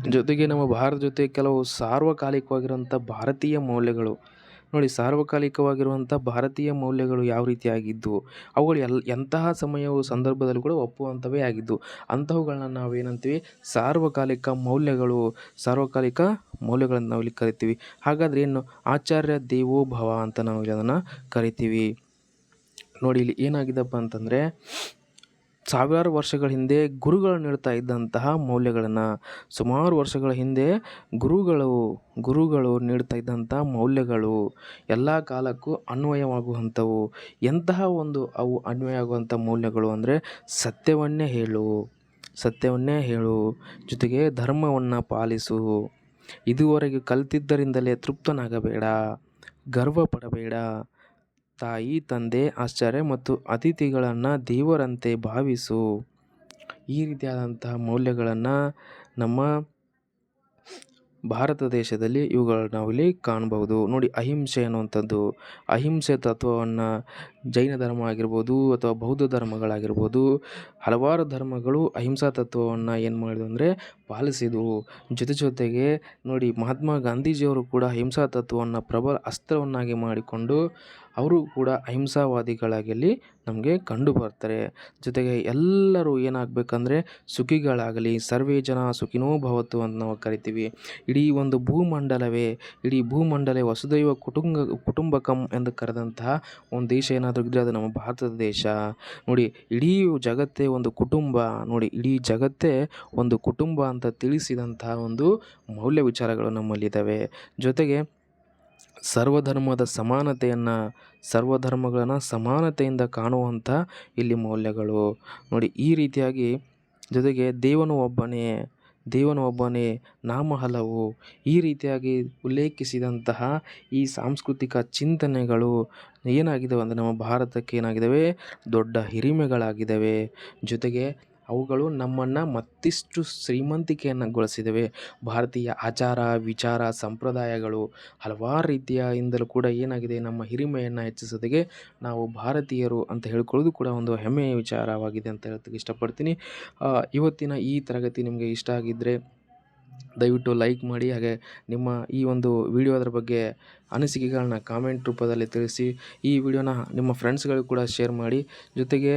[SPEAKER 1] ಜೊತೆಗೆ ನಮ್ಮ ಭಾರತ ಜೊತೆ ಕೆಲವು ಸಾರ್ವಕಾಲಿಕವಾಗಿರುವಂಥ ಭಾರತೀಯ ಮೌಲ್ಯಗಳು ನೋಡಿ, ಸಾರ್ವಕಾಲಿಕವಾಗಿರುವಂಥ ಭಾರತೀಯ ಮೌಲ್ಯಗಳು ಯಾವ ರೀತಿಯಾಗಿದ್ದವು ಅವುಗಳು ಎಲ್, ಎಂತಹ ಸಮಯವು ಸಂದರ್ಭದಲ್ಲಿ ಕೂಡ ಒಪ್ಪುವಂಥವೇ ಆಗಿದ್ದು ಅಂಥವುಗಳನ್ನ ನಾವೇನಂತೀವಿ? ಸಾರ್ವಕಾಲಿಕ ಮೌಲ್ಯಗಳು, ಸಾರ್ವಕಾಲಿಕ ಮೌಲ್ಯಗಳನ್ನು ನಾವಿಲ್ಲಿ ಕರಿತೀವಿ. ಹಾಗಾದರೆ ಏನು? ಆಚಾರ್ಯ ದೇವೋಭವ ಅಂತ ನಾವು ಅದನ್ನು ಕರಿತೀವಿ. ನೋಡಿ, ಇಲ್ಲಿ ಏನಾಗಿದೆಪ್ಪ ಅಂತಂದರೆ ಸಾವಿರಾರು ವರ್ಷಗಳ ಹಿಂದೆ ಗುರುಗಳು ನೀಡ್ತಾ ಇದ್ದಂತಹ ಮೌಲ್ಯಗಳನ್ನು ಸುಮಾರು ವರ್ಷಗಳ ಹಿಂದೆ ಗುರುಗಳು ಗುರುಗಳು ನೀಡ್ತಾ ಇದ್ದಂಥ ಮೌಲ್ಯಗಳು ಎಲ್ಲ ಕಾಲಕ್ಕೂ ಅನ್ವಯವಾಗುವಂಥವು. ಎಂತಹ ಒಂದು ಅವು ಅನ್ವಯ ಆಗುವಂಥ ಮೌಲ್ಯಗಳು ಅಂದರೆ ಸತ್ಯವನ್ನೇ ಹೇಳು ಸತ್ಯವನ್ನೇ ಹೇಳು, ಜೊತೆಗೆ ಧರ್ಮವನ್ನು ಪಾಲಿಸು. ಇದುವರೆಗೆ ಕಲಿತಿದ್ದರಿಂದಲೇ ತೃಪ್ತನಾಗಬೇಡ ಗರ್ವ ಪಡಬೇಡ ತಾಯಿ, ತಂದೆ, ಆಶ್ಚರ್ಯ ಮತ್ತು ಅತಿಥಿಗಳನ್ನು ದೇವರಂತೆ ಭಾವಿಸು. ಈ ರೀತಿಯಾದಂತಹ ಮೌಲ್ಯಗಳನ್ನು ನಮ್ಮ ಭಾರತ ದೇಶದಲ್ಲಿ ಇವುಗಳನ್ನ ನಾವಿಲ್ಲಿ ಕಾಣಬಹುದು. ನೋಡಿ, ಅಹಿಂಸೆ ಅನ್ನುವಂಥದ್ದು. ಅಹಿಂಸೆ ತತ್ವವನ್ನು ಜೈನ ಧರ್ಮ ಆಗಿರ್ಬೋದು ಅಥವಾ ಬೌದ್ಧ ಧರ್ಮಗಳಾಗಿರ್ಬೋದು, ಹಲವಾರು ಧರ್ಮಗಳು ಅಹಿಂಸಾ ತತ್ವವನ್ನು ಏನು ಮಾಡಿದ್ವು ಅಂದರೆ ಪಾಲಿಸಿದವು. ಜೊತೆ ಜೊತೆಗೆ ನೋಡಿ ಮಹಾತ್ಮ ಗಾಂಧೀಜಿಯವರು ಕೂಡ ಅಹಿಂಸಾ ತತ್ವವನ್ನು ಪ್ರಬಲ ಅಸ್ತ್ರವನ್ನಾಗಿ ಮಾಡಿಕೊಂಡು ಅವರು ಕೂಡ ಅಹಿಂಸಾವಾದಿಗಳಾಗಲಿ ನಮಗೆ ಕಂಡು ಬರ್ತಾರೆ. ಜೊತೆಗೆ ಎಲ್ಲರೂ ಏನಾಗಬೇಕಂದ್ರೆ ಸುಖಿಗಳಾಗಲಿ, ಸರ್ವೇ ಜನ ಸುಖಿನೋ ಭವತ್ತು ಅಂತ ನಾವು ಕರಿತೀವಿ. ಇಡೀ ಒಂದು ಭೂಮಂಡಲವೇ, ಇಡೀ ಭೂಮಂಡಲ ವಸುದೈವ ಕುಟುಂಬ ಕುಟುಂಬಕಂ ಎಂದು ಕರೆದಂತಹ ಒಂದು ದೇಶ ಏನಾದರೂ ಅದು ನಮ್ಮ ಭಾರತ ದೇಶ. ನೋಡಿ, ಇಡೀ ಜಗತ್ತೇ ಒಂದು ಕುಟುಂಬ. ನೋಡಿ, ಇಡೀ ಜಗತ್ತೇ ಒಂದು ಕುಟುಂಬ ಅಂತ ತಿಳಿಸಿದಂತಹ ಒಂದು ಮೌಲ್ಯ ವಿಚಾರಗಳು ನಮ್ಮಲ್ಲಿದ್ದಾವೆ. ಜೊತೆಗೆ ಸರ್ವಧರ್ಮದ ಸಮಾನತೆಯನ್ನು, ಸರ್ವಧರ್ಮಗಳನ್ನು ಸಮಾನತೆಯಿಂದ ಕಾಣುವಂಥ ಇಲ್ಲಿ ಮೌಲ್ಯಗಳು. ನೋಡಿ, ಈ ರೀತಿಯಾಗಿ ಜೊತೆಗೆ ದೇವನು ಒಬ್ಬನೇ. ದೇವನು ಒಬ್ಬನೇ ನಾಮ ಹಲವು ಈ ರೀತಿಯಾಗಿ ಉಲ್ಲೇಖಿಸಿದಂತಹ ಈ ಸಾಂಸ್ಕೃತಿಕ ಚಿಂತನೆಗಳು ಏನಾಗಿದ್ದಾವೆ ಅಂದರೆ ನಮ್ಮ ಭಾರತಕ್ಕೆ ಏನಾಗಿದ್ದಾವೆ ದೊಡ್ಡ ಹಿರಿಮೆಗಳಾಗಿದ್ದಾವೆ ಜೊತೆಗೆ ಅವುಗಳು ನಮ್ಮನ್ನು ಮತ್ತಿಷ್ಟು ಶ್ರೀಮಂತಿಕೆಯನ್ನುಗೊಳಿಸಿದವೆ ಭಾರತೀಯ ಆಚಾರ, ವಿಚಾರ, ಸಂಪ್ರದಾಯಗಳು ಹಲವಾರು ರೀತಿಯ ಇಂದಲೂ ಕೂಡ ಏನಾಗಿದೆ, ನಮ್ಮ ಹಿರಿಮೆಯನ್ನು ಹೆಚ್ಚಿಸೋದಕ್ಕೆ ನಾವು ಭಾರತೀಯರು ಅಂತ ಹೇಳ್ಕೊಳ್ಳೋದು ಕೂಡ ಒಂದು ಹೆಮ್ಮೆಯ ವಿಚಾರವಾಗಿದೆ ಅಂತ ಹೇಳೋದಕ್ಕೆ ಇಷ್ಟಪಡ್ತೀನಿ. ಇವತ್ತಿನ ಈ ತರಗತಿ ನಿಮಗೆ ಇಷ್ಟ ಆಗಿದ್ದರೆ ದಯವಿಟ್ಟು ಲೈಕ್ ಮಾಡಿ, ಹಾಗೆ ನಿಮ್ಮ ಈ ಒಂದು ವಿಡಿಯೋದ್ರ ಬಗ್ಗೆ ಅನಿಸಿಕೆಗಳನ್ನ ಕಾಮೆಂಟ್ ರೂಪದಲ್ಲಿ ತಿಳಿಸಿ, ಈ ವಿಡಿಯೋನ ನಿಮ್ಮ ಫ್ರೆಂಡ್ಸ್ಗಳಿಗೂ ಕೂಡ ಶೇರ್ ಮಾಡಿ. ಜೊತೆಗೆ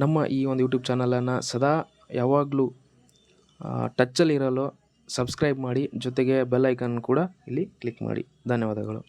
[SPEAKER 1] ನಮ್ಮ ಈ ಒಂದು ಯೂಟ್ಯೂಬ್ ಚಾನಲನ್ನು ಸದಾ ಯಾವಾಗಲೂ ಟಚ್ಚಲ್ಲಿರಲು ಸಬ್ಸ್ಕ್ರೈಬ್ ಮಾಡಿ, ಜೊತೆಗೆ ಬೆಲ್ ಐಕನ್ ಕೂಡ ಇಲ್ಲಿ ಕ್ಲಿಕ್ ಮಾಡಿ. ಧನ್ಯವಾದಗಳು.